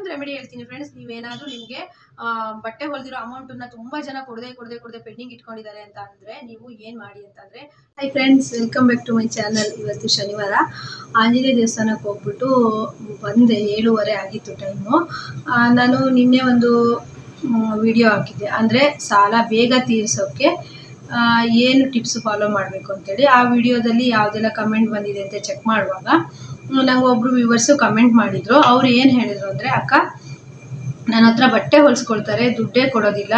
ಇನ್ನೊಂದು ರೆಮಿಡಿ ಹೇಳ್ತೀನಿ ಫ್ರೆಂಡ್ಸ್ ನೀವೇನಾದರೂ ನಿಮಗೆ ಬಟ್ಟೆ ಹೊಲಿದಿರೋ ಅಮೌಂಟನ್ನ ತುಂಬ ಜನ ಕೊಡದೆ ಕೊಡದೆ ಕೊಡದೆ ಪೆಂಡಿಂಗ್ ಇಟ್ಕೊಂಡಿದ್ದಾರೆ ಅಂತ ಅಂದ್ರೆ ನೀವು ಏನು ಮಾಡಿ ಅಂತಂದರೆ hi friends welcome back to my channel ಇವತ್ತು ಶನಿವಾರ. ಆಂಜನೇಯ ದೇವಸ್ಥಾನಕ್ಕೆ ಹೋಗ್ಬಿಟ್ಟು ಬಂದೆ, ಏಳುವರೆ ಆಗಿತ್ತು ಟೈಮು ನಾನು ನಿನ್ನೆ ಒಂದು ವಿಡಿಯೋ ಹಾಕಿದ್ದೆ. ಅಂದ್ರೆ ಸಾಲ ಬೇಗ ತೀರಿಸೋಕೆ ಏನು ಟಿಪ್ಸ್ ಫಾಲೋ ಮಾಡಬೇಕು ಅಂತೇಳಿ. ಆ ವಿಡಿಯೋದಲ್ಲಿ ಯಾವುದೆಲ್ಲ ಕಮೆಂಟ್ ಬಂದಿದೆ ಅಂತ ಚೆಕ್ ಮಾಡುವಾಗ ನಂಗೆ ಒಬ್ರು ವ್ಯೂವರ್ಸು ಕಮೆಂಟ್ ಮಾಡಿದ್ರು. ಅವ್ರು ಏನು ಹೇಳಿದ್ರು ಅಂದರೆ, ಅಕ್ಕ ನನ್ನ ಹತ್ರ ಬಟ್ಟೆ ಹೊಲಿಸ್ಕೊಳ್ತಾರೆ, ದುಡ್ಡೇ ಕೊಡೋದಿಲ್ಲ.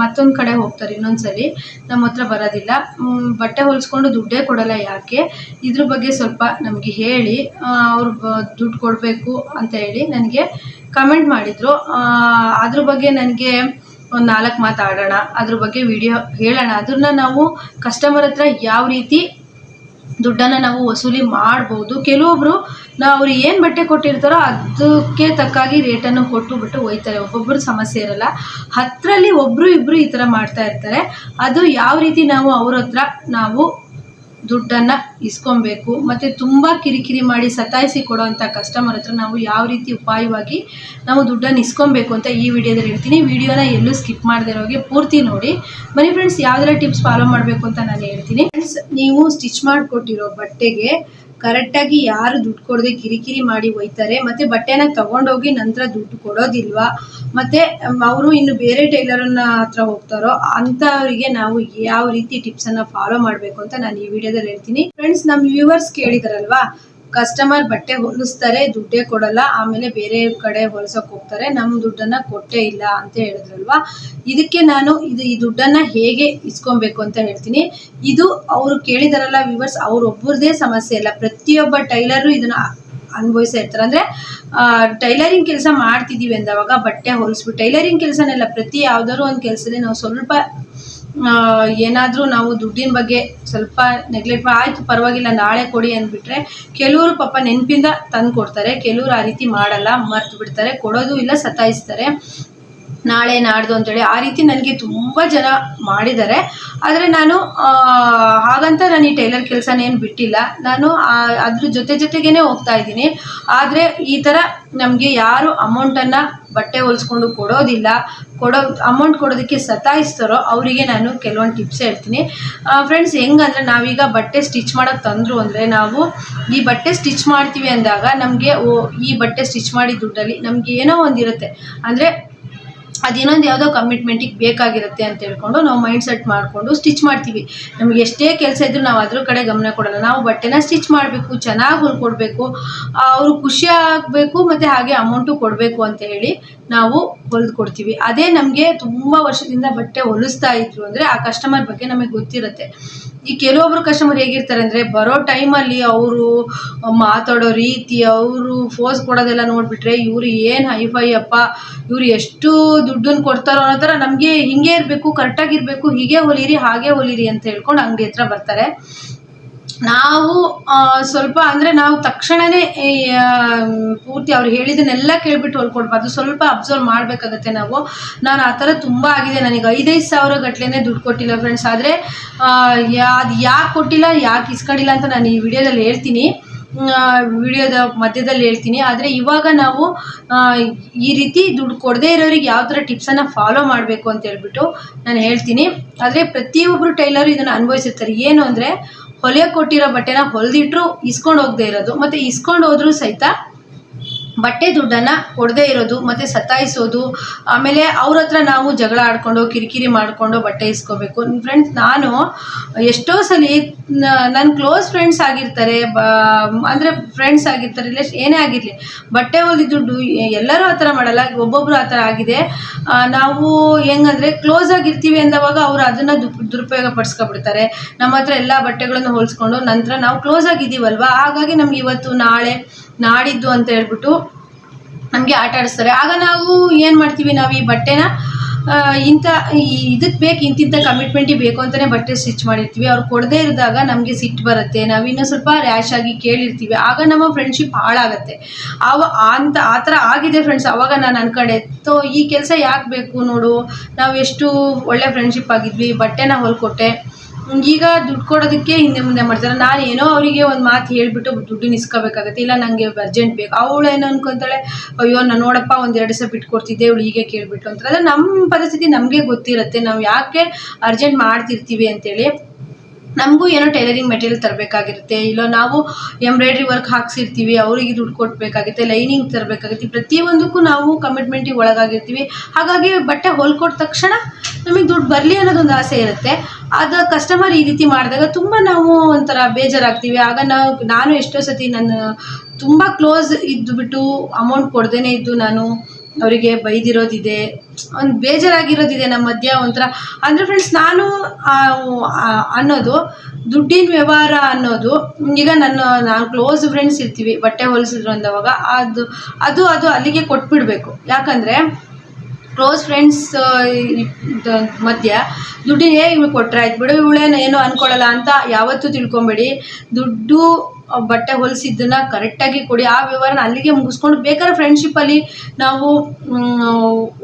ಮತ್ತೊಂದು ಕಡೆ ಹೋಗ್ತಾರೆ ಇನ್ನೊಂದ್ಸಲಿ. ನಮ್ಮ ಹತ್ರ ಬರೋದಿಲ್ಲ. ಬಟ್ಟೆ ಹೊಲಿಸ್ಕೊಂಡು ದುಡ್ಡೇ ಕೊಡಲ್ಲ ಯಾಕೆ? ಇದ್ರ ಬಗ್ಗೆ ಸ್ವಲ್ಪ ನಮಗೆ ಹೇಳಿ. ಅವ್ರು ದುಡ್ಡು ಕೊಡಬೇಕು ಅಂತ ಹೇಳಿ ನನಗೆ ಕಮೆಂಟ್ ಮಾಡಿದರು. ಅದ್ರ ಬಗ್ಗೆ ನನಗೆ ಒಂದು ನಾಲ್ಕು ಮಾತಾಡೋಣ ಅದ್ರ ಬಗ್ಗೆ ವಿಡಿಯೋ ಹೇಳೋಣ. ಅದನ್ನ ನಾವು ಕಸ್ಟಮರ್ ಹತ್ರ ಯಾವ ರೀತಿ ದುಡ್ಡನ್ನು ನಾವು ವಸೂಲಿ ಮಾಡ್ಬೋದು. ಕೆಲವೊಬ್ರು ನಾವು ಅವ್ರು ಏನು ಬಟ್ಟೆ ಕೊಟ್ಟಿರ್ತಾರೋ ಅದಕ್ಕೆ ತಕ್ಕಾಗಿ ರೇಟನ್ನು ಕೊಟ್ಟು ಬಿಟ್ಟು ಹೋಯ್ತಾರೆ. ಒಬ್ಬೊಬ್ಬರು ಸಮಸ್ಯೆ ಇರಲ್ಲ. ಹತ್ತರಲ್ಲಿ ಒಬ್ಬರು ಇಬ್ಬರು ಈ ಥರ ಮಾಡ್ತಾ ಇರ್ತಾರೆ. ಅದು ಯಾವ ರೀತಿ ನಾವು ಅವ್ರ ಹತ್ರ ನಾವು ದುಡ್ಡನ್ನು ಇಸ್ಕೊಬೇಕು, ಮತ್ತೆ ತುಂಬಾ ಕಿರಿಕಿರಿ ಮಾಡಿ ಸತಾಯಿಸಿ ಕೊಡೋವಂಥ ಕಸ್ಟಮರ್ ಹತ್ರ ನಾವು ಯಾವ ರೀತಿ ಉಪಾಯವಾಗಿ ನಾವು ದುಡ್ಡನ್ನ ಇಸ್ಕೊಬೇಕು ಅಂತ ಈ ವಿಡಿಯೋದಲ್ಲಿ ಹೇಳ್ತೀನಿ. ವಿಡಿಯೋನ ಎಲ್ಲೂ ಸ್ಕಿಪ್ ಮಾಡದೇ ಇರೋಗೆ ಪೂರ್ತಿ ನೋಡಿ. ಬನ್ನಿ ಫ್ರೆಂಡ್ಸ್ ಯಾವ್ದೆಲ್ಲ ಟಿಪ್ಸ್ ಫಾಲೋ ಮಾಡಬೇಕು ಅಂತ ನಾನು ಹೇಳ್ತೀನಿ. ಫ್ರೆಂಡ್ಸ್ ನೀವು ಸ್ಟಿಚ್ ಮಾಡಿಕೊಟ್ಟಿರೋ ಬಟ್ಟೆಗೆ ಕರೆಕ್ಟಾಗಿ ಯಾರು ದುಡ್ಡು ಕೊಡದೆ ಕಿರಿಕಿರಿ ಮಾಡಿ ಒಯ್ತಾರೆ, ಮತ್ತೆ ಬಟ್ಟೆನ ತಗೊಂಡೋಗಿ ನಂತರ ದುಡ್ಡು ಕೊಡೋದಿಲ್ವಾ? ಮತ್ತೆ ಅವರು ಇನ್ನು ಬೇರೆ ಟೈಲರನ್ನ ಹತ್ರ ಹೋಗ್ತಾರೋ ಅಂಥವರಿಗೆ ನಾವು ಯಾವ ರೀತಿ ಟಿಪ್ಸ್ ಅನ್ನ ಫಾಲೋ ಮಾಡಬೇಕು ಅಂತ ನಾನು ಈ ವಿಡಿಯೋದಲ್ಲಿ ಹೇಳ್ತೀನಿ. ಫ್ರೆಂಡ್ಸ್ ನಮ್ಮ ವ್ಯೂವರ್ಸ್ ಕೇಳಿದಾರಲ್ವಾ? ಕಸ್ಟಮರ್ ಬಟ್ಟೆ ಹೊಲಿಸ್ತಾರೆ, ದುಡ್ಡೇ ಕೊಡಲ್ಲ, ಆಮೇಲೆ ಬೇರೆ ಕಡೆ ಹೊಲ್ಸೋಕೆ ಹೋಗ್ತಾರೆ ನಮ್ಮ ದುಡ್ಡನ್ನು ಕೊಟ್ಟೇ ಇಲ್ಲ ಅಂತ ಹೇಳಿದ್ರಲ್ವಾ? ಇದಕ್ಕೆ ನಾನು ಇದು, ಈ ದುಡ್ಡನ್ನು ಹೇಗೆ ಇಸ್ಕೊಬೇಕು ಅಂತ ಹೇಳ್ತೀನಿ. ಇದು ಅವರು ಕೇಳಿದಾರಲ್ಲ ವಿವರ್ಸ್ ಅವ್ರೊಬ್ಬರದೇ ಸಮಸ್ಯೆ ಇಲ್ಲ. ಪ್ರತಿಯೊಬ್ಬ ಟೈಲರು ಇದನ್ನ ಅನುಭವಿಸ್ತಾ ಇರ್ತಾರೆ. ಅಂದರೆ ಟೈಲರಿಂಗ್ ಕೆಲಸ ಮಾಡ್ತಿದ್ದೀವಿ ಅಂದವಾಗ ಬಟ್ಟೆ ಹೊಲಿಸ್ಬಿಟ್ಟು, ಟೈಲರಿಂಗ್ ಕೆಲಸನೆಲ್ಲ ಪ್ರತಿ ಯಾವ್ದಾದ್ರು ಒಂದು ಕೆಲಸದಲ್ಲಿ ನಾವು ಸ್ವಲ್ಪ ಏನಾದರೂ ನಾವು ದುಡ್ಡಿನ ಬಗ್ಗೆ ಸ್ವಲ್ಪ ನೆಗ್ಲೆಕ್ಟ್ ಆಯಿತು, ಪರವಾಗಿಲ್ಲ, ನಾಳೆ ಕೊಡಿ ಅಂದ್ಬಿಟ್ರೆ ಕೆಲವರು ಪಾಪ ನೆನಪಿಂದ ತಂದು ಕೊಡ್ತಾರೆ ಕೆಲವರು ಆ ರೀತಿ ಮಾಡಲ್ಲ ಮರ್ತು ಬಿಡ್ತಾರೆ ಕೊಡೋದು ಇಲ್ಲ, ಸತಾಯಿಸ್ತಾರೆ. ನಾಳೆ ನಾಡ್ದು ಅಂತೇಳಿ ಆ ರೀತಿ ನನಗೆ ತುಂಬ ಜನ ಮಾಡಿದ್ದಾರೆ. ಆದರೆ ನಾನು ಹಾಗಂತ ನಾನು ಈ ಟೈಲರ್ ಕೆಲಸನೇನು ಬಿಟ್ಟಿಲ್ಲ. ನಾನು ಅದ್ರ ಜೊತೆ ಜೊತೆಗೇನೆ ಹೋಗ್ತಾ ಇದ್ದೀನಿ. ಆದರೆ ಈ ಥರ ನಮಗೆ ಯಾರು ಅಮೌಂಟನ್ನು ಬಟ್ಟೆ ಹೊಲಿಸ್ಕೊಂಡು ಕೊಡೋದಿಲ್ಲ. ಕೊಡೋ ಅಮೌಂಟ್ ಕೊಡೋದಕ್ಕೆ ಸತಾಯಿಸ್ತಾರೋ ಅವರಿಗೆ ನಾನು ಕೆಲವೊಂದು ಟಿಪ್ಸ್ ಹೇಳ್ತೀನಿ. ಫ್ರೆಂಡ್ಸ್ ಹೆಂಗಂದ್ರೆ ನಾವೀಗ ಬಟ್ಟೆ ಸ್ಟಿಚ್ ಮಾಡೋಕ್ಕೆ ತಂದರು ಅಂದರೆ ನಾವು ಈ ಬಟ್ಟೆ ಸ್ಟಿಚ್ ಮಾಡ್ತೀವಿ ಅಂದಾಗ ನಮಗೆ ಓ, ಈ ಬಟ್ಟೆ ಸ್ಟಿಚ್ ಮಾಡಿದ ದುಡ್ಡಲ್ಲಿ ನಮಗೆ ಏನೋ ಒಂದಿರುತ್ತೆ. ಅಂದರೆ ಅದಿನ್ನೊಂದು ಯಾವುದೋ ಕಮಿಟ್ಮೆಂಟಿಗೆ ಬೇಕಾಗಿರುತ್ತೆ ಅಂತ ಹೇಳ್ಕೊಂಡು ನಾವು ಮೈಂಡ್ ಸೆಟ್ ಮಾಡಿಕೊಂಡು ಸ್ಟಿಚ್ ಮಾಡ್ತೀವಿ. ನಮಗೆ ಎಷ್ಟೇ ಕೆಲಸ ಇದ್ರೂ ನಾವು ಅದ್ರ ಕಡೆ ಗಮನ ಕೊಡೋಲ್ಲ. ನಾವು ಬಟ್ಟೆನ ಸ್ಟಿಚ್ ಮಾಡಬೇಕು, ಚೆನ್ನಾಗಿ ಹೊಲ್ಕೊಡ್ಬೇಕು ಅವರು ಖುಷಿ ಆಗಬೇಕು ಮತ್ತು ಹಾಗೆ ಅಮೌಂಟು ಕೊಡಬೇಕು ಅಂತ ಹೇಳಿ ನಾವು ಹೊಲ್ದು ಕೊಡ್ತೀವಿ. ಅದೇ ನಮಗೆ ತುಂಬ ವರ್ಷದಿಂದ ಬಟ್ಟೆ ಹೊಲಿಸ್ತಾ ಇದ್ರು ಅಂದರೆ ಆ ಕಸ್ಟಮರ್ ಬಗ್ಗೆ ನಮಗೆ ಗೊತ್ತಿರುತ್ತೆ. ಈ ಕೆಲವೊಬ್ರು ಕಸ್ಟಮರ್ ಹೇಗಿರ್ತಾರೆ ಅಂದರೆ ಬರೋ ಟೈಮಲ್ಲಿ ಅವರು ಮಾತಾಡೋ ರೀತಿ, ಅವರು ಫೋಸ್ ಕೊಡೋದೆಲ್ಲ ನೋಡಿಬಿಟ್ರೆ ಇವರು ಏನು ಹೈಫೈ ಅಪ್ಪ ಇವರು ಎಷ್ಟು ದುಡ್ಡನ್ನು ಕೊಡ್ತಾರೋ ಅನ್ನೋ ಥರ ನಮಗೆ ಹಿಂಗೆ ಇರಬೇಕು ಕರೆಕ್ಟಾಗಿರಬೇಕು ಹೀಗೆ ಹೊಲೀರಿ, ಹಾಗೆ ಹೊಲಿರಿ ಅಂತ ಹೇಳ್ಕೊಂಡು ಅಂಗಡಿ ಹತ್ರ ಬರ್ತಾರೆ. ನಾವು ಸ್ವಲ್ಪ ಅಂದರೆ ನಾವು ತಕ್ಷಣವೇ ಪೂರ್ತಿ ಅವ್ರು ಹೇಳಿದ್ದನ್ನೆಲ್ಲ ಕೇಳ್ಬಿಟ್ಟು ಹೊಲ್ಕೊಡ್ಬಾರ್ದು. ಸ್ವಲ್ಪ ಅಬ್ಸರ್ವ್ ಮಾಡಬೇಕಾಗತ್ತೆ ನಾವು. ನಾನು ಆ ಥರ ತುಂಬ ಆಗಿದೆ. ನನಗೆ ಐದೈದು ಸಾವಿರ ಗಟ್ಲೆನೇ ದುಡ್ಡು ಕೊಟ್ಟಿಲ್ಲ ಫ್ರೆಂಡ್ಸ್ ಆದರೆ ಅದು ಯಾಕೆ ಕೊಟ್ಟಿಲ್ಲ, ಯಾಕೆ ಇಸ್ಕೊಂಡಿಲ್ಲ ಅಂತ ನಾನು ಈ ವಿಡಿಯೋದಲ್ಲಿ ಹೇಳ್ತೀನಿ. ವಿಡಿಯೋದ ಮಧ್ಯದಲ್ಲಿ ಹೇಳ್ತೀನಿ. ಆದರೆ ಇವಾಗ ನಾವು ಈ ರೀತಿ ದುಡ್ಡು ಕೊಡದೇ ಇರೋರಿಗೆ ಯಾವ ಥರ ಟಿಪ್ಸನ್ನು ಫಾಲೋ ಮಾಡಬೇಕು ಅಂತ ಹೇಳ್ಬಿಟ್ಟು ನಾನು ಹೇಳ್ತೀನಿ. ಆದರೆ ಪ್ರತಿಯೊಬ್ಬರು ಟೈಲರು ಇದನ್ನು ಅನುಭವಿಸಿರ್ತಾರೆ ಏನು ಅಂದರೆ ಹೊಲಿಯೋಕೆ ಕೊಟ್ಟಿರೋ ಬಟ್ಟೆನ ಹೊಲಿದಿಟ್ರು ಇಸ್ಕೊಂಡು ಹೋಗದೆ ಇರೋದು. ಮತ್ತು ಇಸ್ಕೊಂಡು ಹೋದ್ರೂ ಸಹಿತ ಬಟ್ಟೆ ದುಡ್ಡನ್ನು ಕೊಡದೇ ಇರೋದು, ಮತ್ತು ಸತಾಯಿಸೋದು, ಆಮೇಲೆ ಅವ್ರ ಹತ್ರ ನಾವು ಜಗಳ ಆಡ್ಕೊಂಡು, ಕಿರಿಕಿರಿ ಮಾಡಿಕೊಂಡು ಬಟ್ಟೆ ಇಸ್ಕೋಬೇಕು. ಫ್ರೆಂಡ್ಸ್ ನಾನು ಎಷ್ಟೋ ಸಲ ನನ್ನ ಕ್ಲೋಸ್ ಫ್ರೆಂಡ್ಸ್ ಆಗಿರ್ತಾರೆ ಅಂದ್ರೆ ಫ್ರೆಂಡ್ಸ್ ಆಗಿರ್ತಾರೆ ಇಲ್ಲ ಏನೇ ಆಗಿರಲಿ, ಬಟ್ಟೆ ಹೊಲಿದ ದುಡ್ಡು ಎಲ್ಲರೂ ಆ ಥರ ಮಾಡಲ್ಲ ಒಬ್ಬೊಬ್ಬರು ಆ ಥರ ಆಗಿದೆ ನಾವು ಹೆಂಗಂದರೆ ಕ್ಲೋಸ್ ಆಗಿರ್ತೀವಿ ಅಂದವಾಗ ಅವರು ಅದನ್ನು ದುರುಪಯೋಗ ಪಡಿಸ್ಕೊಬಿಡ್ತಾರೆ. ನಮ್ಮ ಹತ್ರ ಎಲ್ಲ ಬಟ್ಟೆಗಳನ್ನು ಹೋಲಿಸ್ಕೊಂಡು ನಂತರ ನಾವು ಕ್ಲೋಸ್ ಆಗಿದ್ದೀವಲ್ವಾ? ಹಾಗಾಗಿ ನಮ್ಗೆ ಇವತ್ತು ನಾಳೆ ನಾಡಿದ್ದು ಅಂತ ಹೇಳ್ಬಿಟ್ಟು ನಮಗೆ ಆಟ ಆಡಿಸ್ತಾರೆ. ಆಗ ನಾವು ಏನು ಮಾಡ್ತೀವಿ ನಾವು ಈ ಬಟ್ಟೆನ ಇಂಥ ಇದಕ್ಕೆ ಬೇಕು, ಇಂತಿಂಥ ಕಮಿಟ್ಮೆಂಟಿಗೆ ಬೇಕು ಅಂತಲೇ ಬಟ್ಟೆ ಸ್ಟಿಚ್ ಮಾಡಿರ್ತೀವಿ. ಅವ್ರು ಕೊಡದೇ ಇರಿದಾಗ ನಮಗೆ ಸಿಟ್ಟು ಬರುತ್ತೆ. ನಾವು ಇನ್ನೂ ಸ್ವಲ್ಪ ರ್ಯಾಶ್ ಆಗಿ ಕೇಳಿರ್ತೀವಿ. ಆಗ ನಮ್ಮ ಫ್ರೆಂಡ್ಶಿಪ್ ಹಾಳಾಗುತ್ತೆ. ಅವ, ಅಂತ, ಆ ಥರ ಆಗಿದೆ ಫ್ರೆಂಡ್ಸ್ ಅವಾಗ ನಾನು ಅನ್ಕೊಂಡೆ, ತೋ, ಈ ಕೆಲಸ ಯಾಕೆ ಬೇಕು ನೋಡು. ನಾವು ಎಷ್ಟು ಒಳ್ಳೆ ಫ್ರೆಂಡ್ಶಿಪ್ ಆಗಿದ್ವಿ. ಬಟ್ಟೆನ ಹೊಲ್ಕೊಟ್ಟೆ. ಈಗ ದುಡ್ಡು ಕೊಡೋದಕ್ಕೆ ಹಿಂದೆ ಮುಂದೆ ಮಾಡ್ತಾರೆ. ನಾನು ಏನೋ ಅವರಿಗೆ ಒಂದು ಮಾತು ಹೇಳಿಬಿಟ್ಟು ದುಡ್ಡು ಇಸ್ಕೋಬೇಕಾಗತ್ತೆ. ಇಲ್ಲ ನನಗೆ ಅರ್ಜೆಂಟ್ ಬೇಕು. ಅವಳು ಏನು ಅನ್ಕೊಂತಾಳೆ? ಅಯ್ಯೋ ನಾನು ನೋಡಪ್ಪ, ಒಂದು ಎರಡು ದಿವಸ ಬಿಟ್ಕೊಡ್ತಿದ್ದೆ, ಇವಳು ಹೀಗೆ ಕೇಳಿಬಿಟ್ಟು ಅಂತಾರೆ. ನಮ್ಮ ಪರಿಸ್ಥಿತಿ ನಮಗೆ ಗೊತ್ತಿರುತ್ತೆ. ನಾವು ಯಾಕೆ ಅರ್ಜೆಂಟ್ ಮಾಡ್ತಿರ್ತೀವಿ ಅಂತೇಳಿ ನಮಗೂ ಏನೋ ಟೈಲರಿಂಗ್ ಮೆಟೀರಿಯಲ್ ತರಬೇಕಾಗಿರುತ್ತೆ. ಇಲ್ಲ ನಾವು ಎಂಬ್ರಾಯ್ಡ್ರಿ ವರ್ಕ್ ಹಾಕ್ಸಿರ್ತೀವಿ, ಅವರಿಗೆ ದುಡ್ಡು ಕೊಡಬೇಕಾಗುತ್ತೆ ಲೈನಿಂಗ್ ತರಬೇಕಾಗುತ್ತೆ. ಪ್ರತಿಯೊಂದಕ್ಕೂ ನಾವು ಕಮಿಟ್ಮೆಂಟಿಗೆ ಒಳಗಾಗಿರ್ತೀವಿ. ಹಾಗಾಗಿ ಬಟ್ಟೆ ಹೊಲ್ಕೊಟ್ಟ ತಕ್ಷಣ ನಮಗೆ ದುಡ್ಡು ಬರಲಿ ಅನ್ನೋದೊಂದು ಆಸೆ ಇರುತ್ತೆ. ಅದು ಕಸ್ಟಮರ್ ಈ ರೀತಿ ಮಾಡಿದಾಗ ತುಂಬ ನಾವು ಒಂಥರ ಬೇಜಾರಾಗ್ತೀವಿ. ಆಗ ನಾವು, ನಾನು ಎಷ್ಟೋ ಸತಿ ನಾನು ತುಂಬ ಕ್ಲೋಸ್ ಇದ್ದುಬಿಟ್ಟು ಅಮೌಂಟ್ ಕೊಡ್ದೇ ಇದ್ದು ನಾನು ಅವರಿಗೆ ಬೈದಿರೋದಿದೆ. ಒಂದು ಬೇಜಾರಾಗಿರೋದಿದೆ ನಮ್ಮ ಮಧ್ಯ ಒಂಥರ. ಅಂದರೆ ಫ್ರೆಂಡ್ಸ್ ನಾನು ಅನ್ನೋದು, ದುಡ್ಡಿನ ವ್ಯವಹಾರ ಅನ್ನೋದು, ಈಗ ನನ್ನ, ನಾನು ಕ್ಲೋಸ್ ಫ್ರೆಂಡ್ಸ್ ಇರ್ತೀವಿ, ಬಟ್ಟೆ ಹೊಲಿಸಿದ್ರು ಅಂದವಾಗ, ಅದು ಅದು ಅದು ಅಲ್ಲಿಗೆ ಕೊಟ್ಬಿಡಬೇಕು. ಯಾಕಂದರೆ ಕ್ಲೋಸ್ ಫ್ರೆಂಡ್ಸ್ ಮಧ್ಯ ದುಡ್ಡಿಗೆ ಇವ್ಳು ಕೊಟ್ಟರೆ ಆಯ್ತು ಬಿಡು, ಇವಳೇನು ಏನು ಅನ್ಕೊಳ್ಳಲ್ಲ ಅಂತ ಯಾವತ್ತೂ ತಿಳ್ಕೊಬೇಡಿ. ದುಡ್ಡು ಬಟ್ಟೆ ಹೊಲಿಸಿದ್ದನ್ನ ಕರೆಕ್ಟಾಗಿ ಕೊಡಿ. ಆ ವ್ಯವಹಾರನ ಅಲ್ಲಿಗೆ ಮುಗಿಸ್ಕೊಂಡು ಬೇಕಾದ್ರೆ ಫ್ರೆಂಡ್ಶಿಪ್ಪಲ್ಲಿ ನಾವು